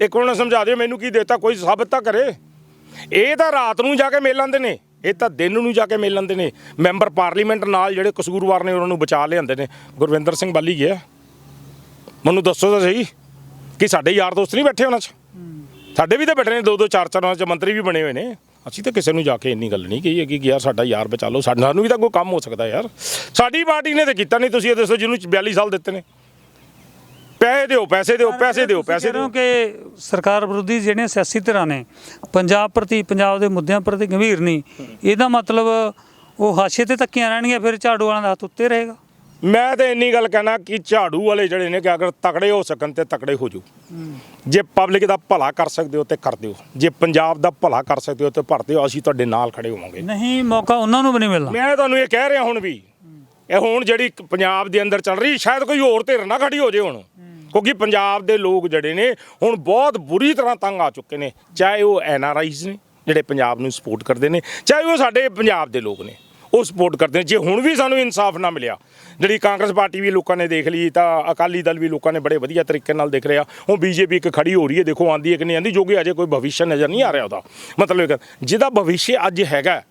ਇੱਕ ਉਹਨਾਂ ਸਮਝਾ ਦਿਓ ਮੈਨੂੰ ਕੀ ਦੇਤਾ ਕੋਈ ਸਾਬਤ ਤਾਂ ਕਰੇ। ਇਹ ਤਾਂ ਰਾਤ ਨੂੰ ਜਾ ਕੇ ਮਿਲ ਲੈਂਦੇ ਨੇ। ਇਹ ਤਾਂ ਦਿਨ ਨੂੰ ਜਾ ਕੇ ਮਿਲ ਲੈਂਦੇ ਨੇ। ਮੈਂਬਰ ਪਾਰਲੀਮੈਂਟ ਨਾਲ ਜਿਹੜੇ ਕਸੂਰਵਾਰ ਨੇ, ਉਹਨਾਂ ਨੂੰ ਬਚਾ ਲਿਆਂਦੇ ਨੇ। ਗੁਰਵਿੰਦਰ ਸਿੰਘ ਬਾਲੀ ਗਿਆ। ਮੈਨੂੰ ਦੱਸੋ ਤਾਂ ਸਹੀ ਕਿ ਸਾਡੇ ਯਾਰ ਦੋਸਤ ਨਹੀਂ ਬੈਠੇ ਉਹਨਾਂ 'ਚ? ਸਾਡੇ ਵੀ ਤਾਂ ਬੈਠੇ ਨੇ ਦੋ ਦੋ ਚਾਰ ਚਾਰ ਉਹਨਾਂ 'ਚ ਮੰਤਰੀ ਵੀ ਬਣੇ ਹੋਏ ਨੇ। ਅਸੀਂ ਤਾਂ ਕਿਸੇ ਨੂੰ ਜਾ ਕੇ ਇੰਨੀ ਗੱਲ ਨਹੀਂ ਕਹੀ ਹੈਗੀ ਕਿ ਯਾਰ ਸਾਡਾ ਯਾਰ ਬਚਾ ਲਓ। ਸਾਡਾ- ਸਾਨੂੰ ਵੀ ਤਾਂ ਕੋਈ ਕੰਮ ਹੋ ਸਕਦਾ ਯਾਰ। ਸਾਡੀ ਪਾਰਟੀ ਨੇ ਤਾਂ ਕੀਤਾ ਨਹੀਂ। ਤੁਸੀਂ ਇਹ ਦੱਸੋ ਜਿਹਨੂੰ 42 ਸਾਲ ਦਿੱਤੇ ਨੇ। ਪੈਸੇ ਦਿਓ ਪੈਸੇ ਦਿਓ ਪੈਸੇ ਦਿਓ ਪੈਸੇ ਦਿਓ। ਕਿ ਸਰਕਾਰ ਵਿਰੋਧੀ ਜਿਹੜੀਆਂ ਸਿਆਸੀ ਧਿਰਾਂ ਨੇ ਪੰਜਾਬ ਪ੍ਰਤੀ ਪੰਜਾਬ ਦੇ ਮੁੱਦਿਆਂ ਪ੍ਰਤੀ ਗੰਭੀਰ ਨਹੀਂ। ਇਹਦਾ ਮਤਲਬ ਉਹ ਹਾਸ਼ੀਏ ਤੇ ਤੱਕੀਆਂ ਰਹਿਣਗੀਆਂ ਫਿਰ ਝਾੜੂ ਵਾਲਿਆਂ ਦਾ ਹੱਥ ਉੱਤੇ ਰਹੇਗਾ। ਮੈਂ ਤਾਂ ਇੰਨੀ ਗੱਲ ਕਹਿਣਾ ਕਿ ਝਾੜੂ ਵਾਲੇ ਜਿਹੜੇ ਨੇ ਕਿ ਅਗਰ ਤਕੜੇ ਹੋ ਸਕਣ ਤੇ ਤਕੜੇ ਹੋ ਜਾਓ। ਜੇ ਪਬਲਿਕ ਦਾ ਭਲਾ ਕਰ ਸਕਦੇ ਹੋ ਤੇ ਕਰ ਦਿਓ। ਜੇ ਪੰਜਾਬ ਦਾ ਭਲਾ ਕਰ ਸਕਦੇ ਹੋ ਤੇ ਭਰ ਦਿਓ ਅਸੀਂ ਤੁਹਾਡੇ ਨਾਲ ਖੜੇ ਹੋਵਾਂਗੇ। ਨਹੀਂ ਮੌਕਾ ਉਹਨਾਂ ਨੂੰ ਵੀ ਨਹੀਂ ਮਿਲਣਾ। ਮੈਂ ਤੁਹਾਨੂੰ ਇਹ ਕਹਿ ਰਿਹਾ ਹੁਣ ਵੀ ਇਹ ਹੁਣ ਜਿਹੜੀ ਪੰਜਾਬ ਦੇ ਅੰਦਰ ਚੱਲ ਰਹੀ ਸ਼ਾਇਦ ਕੋਈ ਹੋਰ ਧਿਰ ਨਾ ਖੜੀ ਹੋ ਜੇ ਹੁਣ। ਕਿਉਂਕਿ ਪੰਜਾਬ ਦੇ ਲੋਕ ਜਿਹੜੇ ਨੇ, ਹੁਣ ਬਹੁਤ ਬੁਰੀ ਤਰ੍ਹਾਂ ਤੰਗ ਆ ਚੁੱਕੇ ਨੇ। ਚਾਹੇ ਉਹ ਐੱਨ ਆਰ ਆਈਜ਼ ਨੇ, ਜਿਹੜੇ ਪੰਜਾਬ ਨੂੰ ਸਪੋਰਟ ਕਰਦੇ ਨੇ, ਚਾਹੇ ਉਹ ਸਾਡੇ ਪੰਜਾਬ ਦੇ ਲੋਕ ਨੇ, ਉਹ ਸਪੋਰਟ ਕਰਦੇ ਨੇ। ਜੇ ਹੁਣ ਵੀ ਸਾਨੂੰ ਇਨਸਾਫ ਨਾ ਮਿਲਿਆ, ਜਿਹੜੀ ਕਾਂਗਰਸ ਪਾਰਟੀ ਵੀ ਲੋਕਾਂ ਨੇ ਦੇਖ ਲਈ, ਤਾਂ ਅਕਾਲੀ ਦਲ ਵੀ ਲੋਕਾਂ ਨੇ ਬੜੇ ਵਧੀਆ ਤਰੀਕੇ ਨਾਲ ਦੇਖ ਰਿਹਾ। ਹੁਣ ਬੀਜੇਪੀ ਇੱਕ ਖੜੀ ਹੋ ਰਹੀ ਹੈ, ਦੇਖੋ, ਆਂਦੀ ਹੈ ਕਿ ਨਹੀਂ ਆਂਦੀ, ਜੋ ਕਿ ਅਜੇ ਕੋਈ ਭਵਿੱਖ ਨਜ਼ਰ ਨਹੀਂ ਆ ਰਿਹਾ ਉਹਦਾ। ਮਤਲਬ ਜਿਹਦਾ ਭਵਿੱਖ ਅੱਜ ਹੈਗਾ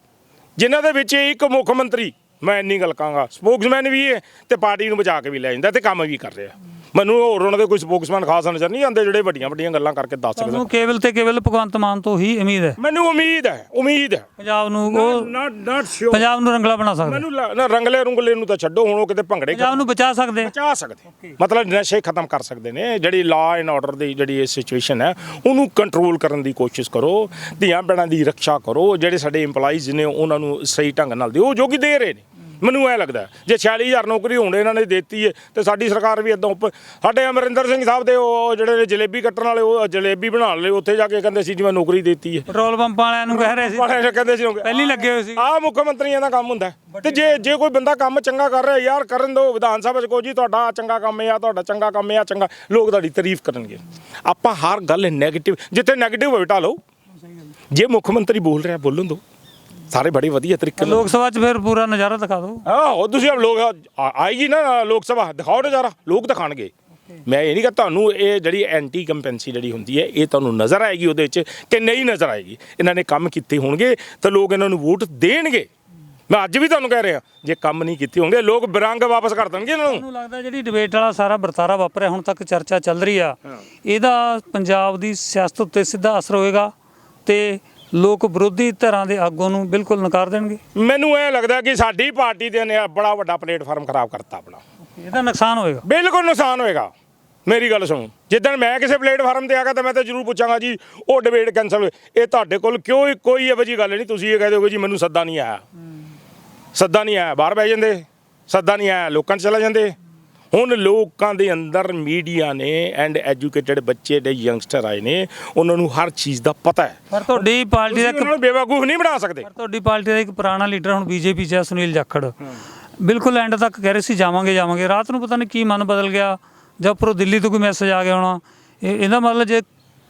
ਜਿਨ੍ਹਾਂ ਦੇ ਵਿੱਚ ਇੱਕ ਮੁੱਖ ਮੰਤਰੀ, ਮੈਂ ਇੰਨੀ ਗੱਲ ਕਹਾਂਗਾ ਸਪੋਕਸਮੈਨ ਵੀ ਹੈ ਤੇ ਪਾਰਟੀ ਨੂੰ ਬਚਾ ਕੇ ਵੀ ਲੈ ਜਾਂਦਾ ਤੇ ਕੰਮ ਵੀ ਕਰ ਰਿਹਾ। ਮੈਨੂੰ ਹੋਰ ਉਹਨਾਂ ਦੇ ਕੋਈ ਸਪੋਕਸਮੈਨ ਖਾਸ ਨਜ਼ਰ ਨਹੀਂ ਆਉਂਦੇ ਜਿਹੜੇ ਵੱਡੀਆਂ ਵੱਡੀਆਂ ਗੱਲਾਂ ਕਰਕੇ ਦੱਸ ਸਕਦੇ ਤੁਹਾਨੂੰ ਕੇਵਲ ਤੇ ਕੇਵਲ ਭਗਵੰਤ ਮਾਨ ਤੋਂ ਹੀ ਉਮੀਦ ਹੈ? ਮੈਨੂੰ ਉਮੀਦ ਹੈ ਉਮੀਦ ਹੈ। ਪੰਜਾਬ ਨੂੰ ਉਹ ਨਾਟ ਨਾਟ ਸ਼ੋਰ ਪੰਜਾਬ ਨੂੰ ਰੰਗਲਾ ਬਣਾ ਸਕਦੇ। ਮੈਨੂੰ ਲ- ਨਾ ਰੰਗਲੇ ਰੁੰਗਲੇ ਨੂੰ ਤਾਂ ਛੱਡੋ ਹੁਣ ਉਹ ਕਿਤੇ ਭੰਗੜੇ ਕਰ- ਪੰਜਾਬ ਨੂੰ ਬਚਾ ਸਕਦੇ। ਬਚਾ ਸਕਦੇ। ਮਤਲਬ ਨਸ਼ੇ ਖਤਮ ਕਰ ਸਕਦੇ ਨੇ ਜਿਹੜੀ ਲਾ ਐਂਡ ਆਰਡਰ ਦੀ ਜਿਹੜੀ ਇਹ ਸਿਚੁਏਸ਼ਨ ਹੈ ਉਹਨੂੰ ਕੰਟਰੋਲ ਕਰਨ ਦੀ ਕੋਸ਼ਿਸ਼ ਕਰੋ ਧੀਆਂ ਭੈਣਾਂ ਦੀ ਰੱਖਿਆ ਕਰੋ ਜਿਹੜੇ ਸਾਡੇ EMPLOYEES ਨੇ ਉਹਨਾਂ ਨੂੰ ਸਹੀ ਢੰਗ ਨਾਲ ਦਿਓ ਜੋ ਕਿ ਦੇ ਰਹੇ ਨੇ। ਮੈਨੂੰ ਐ ਲੱਗਦਾ ਜੇ 46000 ਨੌਕਰੀ ਹੁਣ ਇਹਨਾਂ ਨੇ ਦਿੱਤੀ ਹੈ ਤੇ ਸਾਡੀ ਸਰਕਾਰ ਵੀ ਇਦਾਂ ਉੱਪਰ ਸਾਡੇ ਅਮਰਿੰਦਰ ਸਿੰਘ ਸਾਹਿਬ ਦੇ ਉਹ ਜਿਹੜੇ ਨੇ ਜਲੇਬੀ ਕੱਟਣ ਵਾਲੇ ਉਹ ਜਲੇਬੀ ਬਣਾਉਣ ਲਈ ਉੱਥੇ ਜਾ ਕੇ ਕਹਿੰਦੇ ਸੀ ਜਿਵੇਂ ਨੌਕਰੀ ਦਿੱਤੀ ਹੈ ਪੈਟਰੋਲ ਪੰਪ ਵਾਲਿਆਂ ਨੂੰ ਕਹਿ ਰਹੇ ਸੀ। ਵਾਲੇ ਕਹਿੰਦੇ ਸੀ ਪਹਿਲੀ ਲੱਗੇ ਹੋਏ ਸੀ। ਆ ਮੁੱਖ ਮੰਤਰੀਆਂ ਦਾ ਕੰਮ ਹੁੰਦਾ। ਤੇ ਜੇ ਜੇ ਕੋਈ ਬੰਦਾ ਕੰਮ ਚੰਗਾ ਕਰ ਰਿਹਾ ਯਾਰ ਕਰਨ ਦਿਓ ਵਿਧਾਨ ਸਭਾ ਚ ਕਹੋ ਜੀ ਤੁਹਾਡਾ ਚੰਗਾ ਕੰਮ ਹੈ ਆ ਤੁਹਾਡਾ ਚੰਗਾ ਕੰਮ ਹੈ ਆ ਚੰਗਾ। ਲੋਕ ਤੁਹਾਡੀ ਤਾਰੀਫ ਕਰਨਗੇ। ਆਪਾਂ ਹਰ ਗੱਲ ਨੈਗੇਟਿਵ ਜਿੱਥੇ ਨੈਗੇਟਿਵ ਹੋਵੇ ਢਾਲੋ ਜੇ ਮੁੱਖ ਮੰਤਰੀ ਬੋਲ ਰਿਹਾ ਬੋਲਣ ਦਿਓ ਸਾਰੇ ਬੜੇ ਵਧੀਆ ਤਰੀਕੇ ਨਾਲ। ਲੋਕ ਸਭਾ 'ਚ ਫਿਰ ਪੂਰਾ ਨਜ਼ਾਰਾ ਦਿਖਾ ਦਿਓ। ਆਹੋ ਤੁਸੀਂ ਆਪ ਲੋਕ ਆ- ਆਏਗੀ ਨਾ ਲੋਕ ਸਭਾ ਦਿਖਾਓ ਨਜ਼ਾਰਾ ਲੋਕ ਦਿਖਾਣਗੇ। ਮੈਂ ਇਹ ਨਹੀਂ ਕਿ ਤੁਹਾਨੂੰ ਇਹ ਜਿਹੜੀ ਐਂਟੀ ਕੰਪੈਂਸੀ ਜਿਹੜੀ ਹੁੰਦੀ ਹੈ ਇਹ ਤੁਹਾਨੂੰ ਨਜ਼ਰ ਆਏਗੀ ਉਹਦੇ ਵਿੱਚ ਕਿ ਨਹੀਂ ਨਜ਼ਰ ਆਏਗੀ। ਇਹਨਾਂ ਨੇ ਕੰਮ ਕੀਤੇ ਹੋਣਗੇ ਤਾਂ ਲੋਕ ਇਹਨਾਂ ਨੂੰ ਵੋਟ ਦੇਣਗੇ। ਮੈਂ ਅੱਜ ਵੀ ਤੁਹਾਨੂੰ ਕਹਿ ਰਿਹਾ ਜੇ ਕੰਮ ਨਹੀਂ ਕੀਤੇ ਹੋਣਗੇ ਲੋਕ ਬਿਰੰਗ ਵਾਪਸ ਕਰ ਦੇਣਗੇ ਇਹਨਾਂ ਨੂੰ। ਮੈਨੂੰ ਲੱਗਦਾ ਜਿਹੜੀ ਡਿਬੇਟ ਵਾਲਾ ਸਾਰਾ ਵਰਤਾਰਾ ਵਾਪਰਿਆ ਹੁਣ ਤੱਕ ਚਰਚਾ ਚੱਲ ਰਹੀ ਆ ਇਹਦਾ ਪੰਜਾਬ ਦੀ ਸਿਆਸਤ ਉੱਤੇ ਸਿੱਧਾ ਅਸਰ ਹੋਏਗਾ ਤੇ ਲੋਕ ਵਿਰੋਧੀ ਧਿਰਾਂ ਦੇ ਆਗੂ ਨੂੰ ਬਿਲਕੁਲ ਨਕਾਰ ਦੇਣਗੇ? ਮੈਨੂੰ ਇਹ ਲੱਗਦਾ ਕਿ ਸਾਡੀ ਪਾਰਟੀ ਦੇ ਨੇ ਬੜਾ ਵੱਡਾ ਪਲੇਟਫਾਰਮ ਖਰਾਬ ਕਰਤਾ ਆਪਣਾ। ਇਹਦਾ ਨੁਕਸਾਨ ਹੋਏਗਾ? ਬਿਲਕੁਲ ਨੁਕਸਾਨ ਹੋਏਗਾ। ਮੇਰੀ ਗੱਲ ਸੁਣੋ ਜਿੱਦਣ ਮੈਂ ਕਿਸੇ ਪਲੇਟਫਾਰਮ ਤੇ ਆਗਾ ਤਾਂ ਮੈਂ ਤਾਂ ਜ਼ਰੂਰ ਪੁੱਛਾਂਗਾ ਜੀ ਉਹ ਡਿਬੇਟ ਕੈਨਸਲ ਹੋਏ। ਇਹ ਤੁਹਾਡੇ ਕੋਲ ਕਿਉਂ ਕੋਈ ਇਹੋ ਜਿਹੀ ਗੱਲ ਨਹੀਂ? ਤੁਸੀਂ ਇਹ ਕਹਿ ਦਿਓਗੇ ਜੀ ਮੈਨੂੰ ਸੱਦਾ ਨਹੀਂ ਆਇਆ। ਸੱਦਾ ਨਹੀਂ ਆਇਆ। ਬਾਹਰ ਬਹਿ ਜਾਂਦੇ ਸੱਦਾ ਨਹੀਂ ਆਇਆ। ਲੋਕਾਂ 'ਚ ਚਲਾ ਜਾਂਦੇ। ਹੁਣ ਲੋਕਾਂ ਦੇ ਅੰਦਰ ਮੀਡੀਆ ਨੇ ਐਂਡ ਐਜੂਕੇਟਿਡ ਬੱਚੇ ਦੇ ਯੰਗਸਟਰ ਆਏ ਨੇ ਉਹਨਾਂ ਨੂੰ ਹਰ ਚੀਜ਼ ਦਾ ਪਤਾ ਹੈ। ਪਰ ਤੁਹਾਡੀ ਪਾਰਟੀ ਦਾ ਇੱਕ ਉਹਨਾਂ ਨੂੰ ਬੇਵਕੂਫ ਨਹੀਂ ਬਣਾ ਸਕਦੇ। ਪਰ ਤੁਹਾਡੀ ਪਾਰਟੀ ਦਾ ਇੱਕ ਪੁਰਾਣਾ ਲੀਡਰ ਹੁਣ ਬੀਜੇਪੀ 'ਚ ਸੁਨੀਲ ਜਾਖੜ। ਬਿਲਕੁਲ ਐਂਡ ਤੱਕ ਕਹਿ ਰਹੇ ਸੀ ਜਾਵਾਂਗੇ ਜਾਵਾਂਗੇ। ਰਾਤ ਨੂੰ ਪਤਾ ਨਹੀਂ ਕੀ ਮਨ ਬਦਲ ਗਿਆ ਜਾਂ ਉੱਪਰੋਂ ਦਿੱਲੀ ਤੋਂ ਕੋਈ ਮੈਸੇਜ ਆ ਗਿਆ ਹੋਣਾ। ਇਹ ਇਹਦਾ ਮਤਲਬ ਜੇ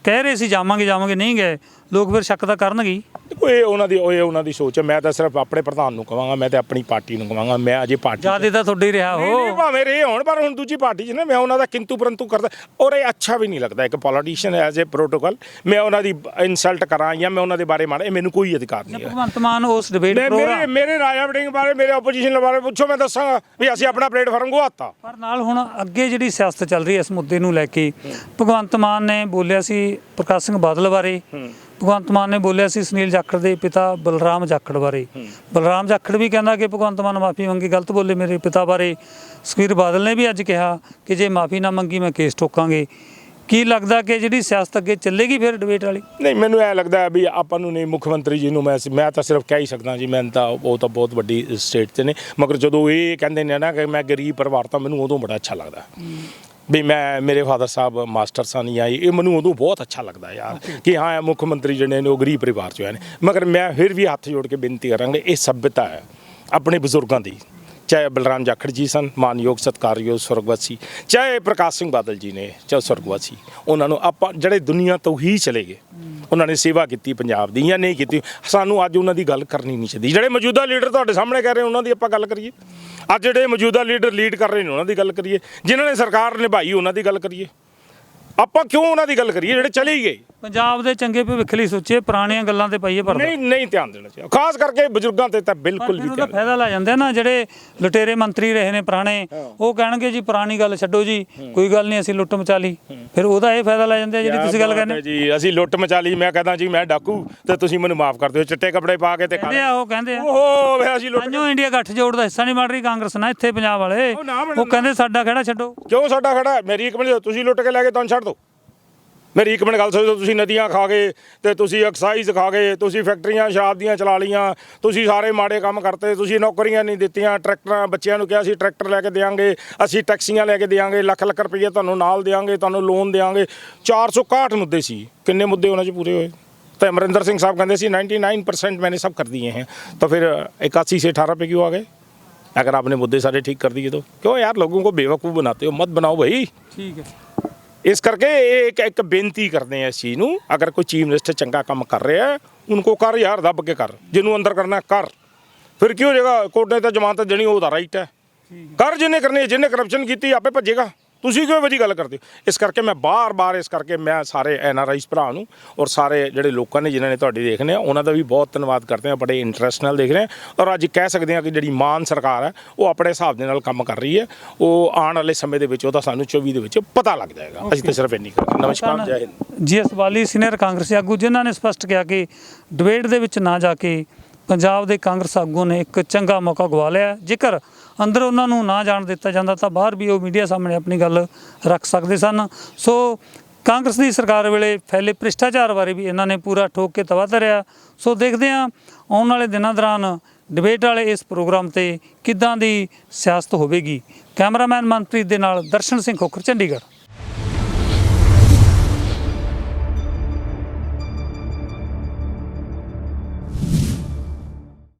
ਕਹਿ ਰਹੇ ਸੀ ਜਾਵਾਂਗੇ ਜਾਵਾਂਗੇ ਨਹੀਂ ਗਏ ਲੋਕ ਫਿਰ ਸ਼ੱਕ ਤਾਂ ਕਰਨਗੇ ਹੀ। ਦੇਖੋ ਇਹ ਉਹਨਾਂ ਦੀ ਇਹ ਉਹਨਾਂ ਦੀ ਸੋਚ ਹੈ। ਮੈਂ ਤਾਂ ਸਿਰਫ ਆਪਣੇ ਪ੍ਰਧਾਨ ਨੂੰ ਕਵਾਂਗਾ ਮੈਂ ਤੇ ਆਪਣੀ ਪਾਰਟੀ ਨੂੰ ਕਵਾਂਗਾ। ਮੈਂ ਅਜੇ ਪਾਰਟੀ ਜਿਆਦੇ ਤਾਂ ਤੁਹਾਡੇ ਹੀ ਰਿਹਾ ਨਹੀਂ ਨਹੀਂ ਹੋ ਭਾਵੇਂ ਰਹੇ ਹੋਣ ਪਰ ਹੁਣ ਦੂਜੀ ਪਾਰਟੀ 'ਚ ਨਾ ਮੈਂ ਉਹਨਾਂ ਦਾ ਕਿੰਤੂ ਪਰੰਤੂ ਕਰਦਾ ਔਰ ਇਹ ਅੱਛਾ ਵੀ ਨਹੀਂ ਲੱਗਦਾ। ਇੱਕ ਪੋਲੀਟੀਸ਼ੀਅਨ ਐਜ਼ ਅ ਪ੍ਰੋਟੋਕਾਲ ਮੈਂ ਉਹਨਾਂ ਦੀ ਇਨਸਲਟ ਕਰਾਂ ਜਾਂ ਮੈਂ ਉਹਨਾਂ ਦੇ ਬਾਰੇ ਮਾੜਾ ਇਹ ਮੈਨੂੰ ਕੋਈ ਅਧਿਕਾਰ ਨਹੀਂ ਹੈ। ਭਗਵੰਤ ਮਾਨ ਉਸ ਡਿਬੇਟ ਮੈਂ- ਮੇਰੇ ਪ੍ਰੋਗਰਾਮ ਮੇਰੇ ਰਾਜਾ ਵੜਿੰਗ ਬਾਰੇ ਮੇਰੇ ਆਪੋਜੀਸ਼ਨ ਬਾਰੇ ਪੁੱਛੋ ਮੈਂ ਦੱਸਾਂਗਾ ਵੀ ਅਸੀਂ ਆਪਣਾ ਪਲੇਟਫਾਰਮ ਗਵਾਤਾ ਪਰ ਨਾਲ ਹੁਣ ਅੱਗੇ ਜਿਹੜੀ ਸਿਆਸਤ ਚੱਲ ਰਹੀ ਹੈ ਇਸ ਮੁੱਦੇ ਨੂੰ ਲੈ ਕੇ ਭਗਵੰਤ ਮਾਨ ਨੇ ਬੋਲਿਆ ਸੀ ਪ੍ਰਕਾਸ਼ ਸਿੰਘ ਬਾਦਲ ਬਾਰੇ। ਭਗਵੰਤ ਮਾਨ ਨੇ ਬੋਲਿਆ ਸੀ ਸੁਨੀਲ ਜਾਖੜ ਦੇ ਪਿਤਾ ਬਲਰਾਮ ਜਾਖੜ ਬਾਰੇ। ਬਲਰਾਮ ਜਾਖੜ ਵੀ ਕਹਿੰਦਾ ਕਿ ਭਗਵੰਤ ਮਾਨ ਮਾਫੀ ਮੰਗੀ ਗਲਤ ਬੋਲੇ ਮੇਰੇ ਪਿਤਾ ਬਾਰੇ। ਸੁਖਬੀਰ ਬਾਦਲ ਨੇ ਵੀ ਅੱਜ ਕਿਹਾ ਕਿ ਜੇ ਮਾਫੀ ਨਾ ਮੰਗੀ ਮੈਂ ਕੇਸ ਠੋਕਾਂਗੇ। ਕੀ ਲੱਗਦਾ ਕਿ ਜਿਹੜੀ ਸਿਆਸਤ ਅੱਗੇ ਚੱਲੇਗੀ ਫਿਰ ਡਿਬੇਟ ਵਾਲੀ? ਨਹੀਂ ਮੈਨੂੰ ਐ ਲੱਗਦਾ ਹੈ ਵੀ ਆਪਾਂ ਨੂੰ ਨਹੀਂ ਮੁੱਖ ਮੰਤਰੀ ਜੀ ਨੂੰ ਮੈਂ ਮੈਂ ਤਾਂ ਸਿਰਫ ਕਹਿ ਹੀ ਸਕਦਾ ਜੀ ਮੈਂ ਤਾਂ ਉਹ ਤਾਂ ਬਹੁਤ ਵੱਡੀ ਸਟੇਟ ਤੇ ਨੇ। ਮਗਰ ਜਦੋਂ ਇਹ ਕਹਿੰਦੇ ਨੇ ਨਾ ਕਿ ਮੈਂ ਗਰੀਬ ਪਰਿਵਾਰ ਤਾਂ ਮੈਨੂੰ ਉਦੋਂ ਬੜਾ ਅੱਛਾ ਲੱਗਦਾ। ਵੀ ਮੈਂ, ਮੇਰੇ ਫਾਦਰ ਸਾਹਿਬ ਮਾਸਟਰ ਸਨ ਜਾਂ ਇਹ ਮੈਨੂੰ ਉਦੋਂ ਬਹੁਤ ਅੱਛਾ ਲੱਗਦਾ ਯਾਰ ਕਿ ਹਾਂ ਮੁੱਖ ਮੰਤਰੀ ਜਿਹੜੇ ਨੇ ਉਹ ਗਰੀਬ ਪਰਿਵਾਰ ਚੋਂ ਆਏ ਨੇ। ਮਗਰ ਮੈਂ ਫਿਰ ਵੀ ਹੱਥ ਜੋੜ ਕੇ ਬੇਨਤੀ ਕਰਾਂਗਾ, ਇਹ ਸਭ్యਤਾ ਹੈ, ਆਪਣੇ ਬਜ਼ੁਰਗਾਂ ਦੀ। ਚਾਹੇ ਬਲਰਾਮ ਜਾਖੜ ਜੀ ਸਨ, ਮਾਨਯੋਗ ਸਤਕਾਰਯੋਗ ਸਵਰਗਵਾਸੀ, ਚਾਹੇ ਪ੍ਰਕਾਸ਼ ਸਿੰਘ ਬਾਦਲ ਜੀ ਨੇ, ਚਾਹੇ ਸਵਰਗਵਾਸੀ, ਉਹਨਾਂ ਨੂੰ ਆਪਾਂ ਜਿਹੜੇ ਦੁਨੀਆ ਤੋਂ ਹੀ ਚਲੇ ਗਏ, ਉਹਨਾਂ ਨੇ ਸੇਵਾ ਕੀਤੀ ਪੰਜਾਬ ਦੀ ਜਾਂ ਨਹੀਂ ਕੀਤੀ, ਸਾਨੂੰ ਅੱਜ ਉਹਨਾਂ ਦੀ ਗੱਲ ਕਰਨੀ ਨਹੀਂ ਚਾਹੀਦੀ। ਜਿਹੜੇ ਮੌਜੂਦਾ ਲੀਡਰ ਤੁਹਾਡੇ ਸਾਹਮਣੇ ਕਹਿ ਰਹੇ ਉਹਨਾਂ ਦੀ ਆਪਾਂ ਗੱਲ ਕਰੀਏ। ਅੱਜ ਜਿਹੜੇ ਮੌਜੂਦਾ ਲੀਡਰ ਲੀਡ ਕਰ ਰਹੇ ਨੇ, ਉਹਨਾਂ ਦੀ ਗੱਲ ਕਰੀਏ। ਜਿਨ੍ਹਾਂ ਨੇ ਸਰਕਾਰ ਨਿਭਾਈ, ਉਹਨਾਂ ਦੀ ਗੱਲ ਕਰੀਏ। ਆਪਾਂ ਕਿਉਂ ਉਹਨਾਂ ਦੀ ਗੱਲ ਕਰੀਏ? ਜਿਹੜੇ ਚਲੇ ਗਏ ਪੰਜਾਬ ਦੇ ਚੰਗੇ ਭਵਿੱਖ ਲਈ ਸੋਚੇ ਪੁਰਾਣੀਆਂ ਗੱਲਾਂ ਤੇ ਪਾਈਏ ਪਰਦਾ। ਨਹੀਂ ਨਹੀਂ ਧਿਆਨ ਦੇਣਾ ਚਾਹੀਦਾ। ਖਾਸ ਕਰਕੇ ਬਜ਼ੁਰਗਾਂ ਤੇ ਤਾਂ ਬਿਲਕੁਲ ਵੀ ਉਹਦਾ ਧਿਆਨ ਫਾਇਦਾ ਲੈ ਜਾਂਦੇ ਨਾ ਜਿਹੜੇ ਲੁਟੇਰੇ ਮੰਤਰੀ ਰਹੇ ਨੇ ਪੁਰਾਣੇ ਉਹ ਕਹਿਣਗੇ ਜੀ ਪੁਰਾਣੀ ਗੱਲ ਛੱਡੋ ਜੀ ਕੋਈ ਗੱਲ ਨਹੀਂ ਅਸੀਂ ਲੁੱਟ ਮਚਾ ਲਈ ਫਿਰ ਉਹਦਾ ਇਹ ਫਾਇਦਾ ਲੈ ਜਾਂਦੇ ਆ ਜਿਹੜੀ ਤੁਸੀਂ ਗੱਲ ਕਹਿੰਦੇ ਜੀ ਅਸੀਂ ਲੁੱਟ ਮਚਾ ਲਈ ਮੈਂ ਕਹਦਾ ਜੀ ਮੈਂ ਡਾਕੂ ਤੇ ਤੁਸੀਂ ਮੈਨੂੰ ਮਾਫ ਕਰ ਦਿਓ ਚਿੱਟੇ ਕੱਪੜੇ ਪਾ ਕੇ ਤੇ ਕਹਿੰਦੇ ਆ ਉਹ ਕਹਿੰਦੇ ਆ। ਓਹੋ ਵੇ ਅਸੀਂ ਲੁੱਟ ਅੰਜੋ ਇੰਡੀਆ ਗੱਠ ਜੋੜ ਦਾ ਹਿੱਸਾ ਨਹੀਂ ਬਣ ਰਹੀ ਕਾਂਗਰਸ ਨਾ ਇੱਥੇ ਪੰਜਾਬ ਵਾਲੇ। ਉਹ ਕਹਿੰਦੇ ਸਾਡਾ ਖੜਾ ਛੱਡੋ। ਕਿਉਂ ਸਾਡਾ ਖੜਾ? ਮੇਰੀ ਇੱਕ ਮਿੰਟ ਤੁਸੀਂ ਲੁੱਟ ਕੇ ਲੈ ਕੇ ਤੁਹਾਨੂੰ ਛੱਡ ਦਿਓ। ਮੇਰੀ ਇੱਕ ਮਿੰਟ ਗੱਲ ਸੁਣੋ ਤੁਸੀਂ ਨਦੀਆਂ ਖਾ ਗਏ ਤੇ ਤੁਸੀਂ ਐਕਸਾਈਜ਼ ਖਾ ਗਏ ਤੁਸੀਂ ਫੈਕਟਰੀਆਂ ਸ਼ਰਾਬ ਦੀਆਂ ਚਲਾ ਲੀਆਂ ਤੁਸੀਂ ਸਾਰੇ ਮਾੜੇ ਕੰਮ ਕਰਤੇ ਤੁਸੀਂ ਨੌਕਰੀਆਂ ਨਹੀਂ ਦਿੱਤੀਆਂ ਟਰੈਕਟਰਾਂ ਬੱਚਿਆਂ ਨੂੰ ਕਿਹਾ ਸੀ ਟਰੈਕਟਰ ਲੈ ਕੇ ਦੇਾਂਗੇ ਅਸੀਂ ਟੈਕਸੀਆਂ ਲੈ ਕੇ ਦੇਾਂਗੇ ਲੱਖ ਲੱਖ ਰੁਪਏ ਤੁਹਾਨੂੰ ਨਾਲ ਦੇਾਂਗੇ ਤੁਹਾਨੂੰ ਲੋਨ ਦੇਾਂਗੇ 461 ਮੁੱਦੇ ਸੀ ਕਿੰਨੇ ਮੁੱਦੇ ਉਹਨਾਂ 'ਚ ਪੂਰੇ ਹੋਏ तो अमरिंदर सिंह साहब कहते सी 99 परसेंट मैंने सब कर दिए हैं तो फिर इक्यासी से अठारह पे क्यों आ गए अगर आपने मुद्दे सारे ठीक कर दिए तो क्यों यार लोगों को बेवकूफ़ बनाते हो मत बनाओ भाई ਠੀਕ ਹੈ ਇਸ ਕਰਕੇ ਇਹ ਇੱਕ ਇੱਕ ਬੇਨਤੀ ਕਰਦੇ ਆ ਇਸ ਚੀਜ਼ ਨੂੰ ਅਗਰ ਕੋਈ ਚੀਫ ਮਿਨਿਸਟਰ ਚੰਗਾ ਕੰਮ ਕਰ ਰਿਹਾ ਹੈ ਉनको ਕਰ ਯਾਰ ਦੱਬ ਕੇ ਕਰ ਜਿਹਨੂੰ ਅੰਦਰ ਕਰਨਾ ਕਰ ਫਿਰ ਕੀ ਹੋ ਜਾਏਗਾ? ਕੋਰਟ ਨੇ ਤਾਂ ਜ਼ਮਾਨਤ ਦੇਣੀ ਉਹਦਾ ਰਾਈਟ ਹੈ। ਕਰ ਜਿਹਨੇ ਕਰਨੀ ਜਿਹਨੇ ਕਰਪਸ਼ਨ ਕੀਤੀ ਆਪੇ ਭੱਜੇਗਾ। ਤੁਸੀਂ ਕਿਉਂ ਵਜੀ ਗੱਲ ਕਰਦੇ ਹੋ? ਇਸ ਕਰਕੇ ਮੈਂ ਬਾਰ-ਬਾਰ ਇਸ ਕਰਕੇ ਮੈਂ ਸਾਰੇ ਐਨ ਆਰ ਆਈਸ ਭਰਾ ਨੂੰ ਔਰ ਸਾਰੇ ਜਿਹੜੇ ਲੋਕਾਂ ਨੇ ਜਿਨ੍ਹਾਂ ਨੇ ਤੁਹਾਡੀ ਦੇਖਨੇ ਆ, ਉਹਨਾਂ ਦਾ ਵੀ ਬਹੁਤ ਧੰਨਵਾਦ ਕਰਦੇ ਆ ਬੜੇ ਇੰਟਰਸਟ ਨਾਲ ਦੇਖ ਰਹੇ ਆ ਔਰ ਅੱਜ ਕਹਿ ਸਕਦੇ ਆ ਕਿ ਜਿਹੜੀ ਮਾਨ ਸਰਕਾਰ ਹੈ, ਉਹ ਆਪਣੇ ਹਿਸਾਬ ਦੇ ਨਾਲ ਕੰਮ ਕਰ ਰਹੀ ਹੈ। ਉਹ ਆਉਣ ਵਾਲੇ ਸਮੇਂ ਦੇ ਵਿੱਚ ਉਹਦਾ ਸਾਨੂੰ 24 ਦੇ ਵਿੱਚ ਪਤਾ ਲੱਗ ਜਾਏਗਾ। ਅਸੀਂ ਤਾਂ ਸਿਰਫ ਇੰਨੀ ਕਰਦੇ ਨਮਸਕਾਰ, ਜੈ ਹਿੰਦ। ਜੀ ਐਸ ਵਾਲੀ ਸੀਨੀਅਰ ਕਾਂਗਰਸੀ ਆਗੂ ਜਿਨ੍ਹਾਂ ਨੇ ਸਪਸ਼ਟ ਕਿਹਾ ਕਿ ਡਿਬੇਟ ਦੇ ਵਿੱਚ ਨਾ ਜਾ ਕੇ ਪੰਜਾਬ ਦੇ ਕਾਂਗਰਸ ਆਗੂਆਂ ਨੇ ਇੱਕ ਚੰਗਾ ਮੌਕਾ ਗਵਾ ਲਿਆ ਜੇਕਰ ਅੰਦਰ ਉਹਨਾਂ ਨੂੰ ਨਾ ਜਾਣ ਦਿੱਤਾ ਜਾਂਦਾ ਤਾਂ ਬਾਹਰ ਵੀ ਉਹ ਮੀਡੀਆ ਸਾਹਮਣੇ ਆਪਣੀ ਗੱਲ ਰੱਖ ਸਕਦੇ ਸਨ। ਸੋ ਕਾਂਗਰਸ ਦੀ ਸਰਕਾਰ ਵੇਲੇ ਫੈਲੇ ਭ੍ਰਿਸ਼ਟਾਚਾਰ ਬਾਰੇ ਵੀ ਇਹਨਾਂ ਨੇ ਪੂਰਾ ਠੋਕ ਕੇ ਤਵਾ ਧਰਿਆ। ਸੋ ਦੇਖਦੇ ਹਾਂ ਆਉਣ ਵਾਲੇ ਦਿਨਾਂ ਦੌਰਾਨ ਡਿਬੇਟ ਵਾਲੇ ਇਸ ਪ੍ਰੋਗਰਾਮ ਤੇ ਕਿੱਦਾਂ ਦੀ ਸਿਆਸਤ ਹੋਵੇਗੀ। ਕੈਮਰਾਮੈਨ ਮਨਪ੍ਰੀਤ ਦੇ ਨਾਲ ਦਰਸ਼ਨ ਸਿੰਘ ਖੋਖਰ, ਚੰਡੀਗੜ੍ਹ।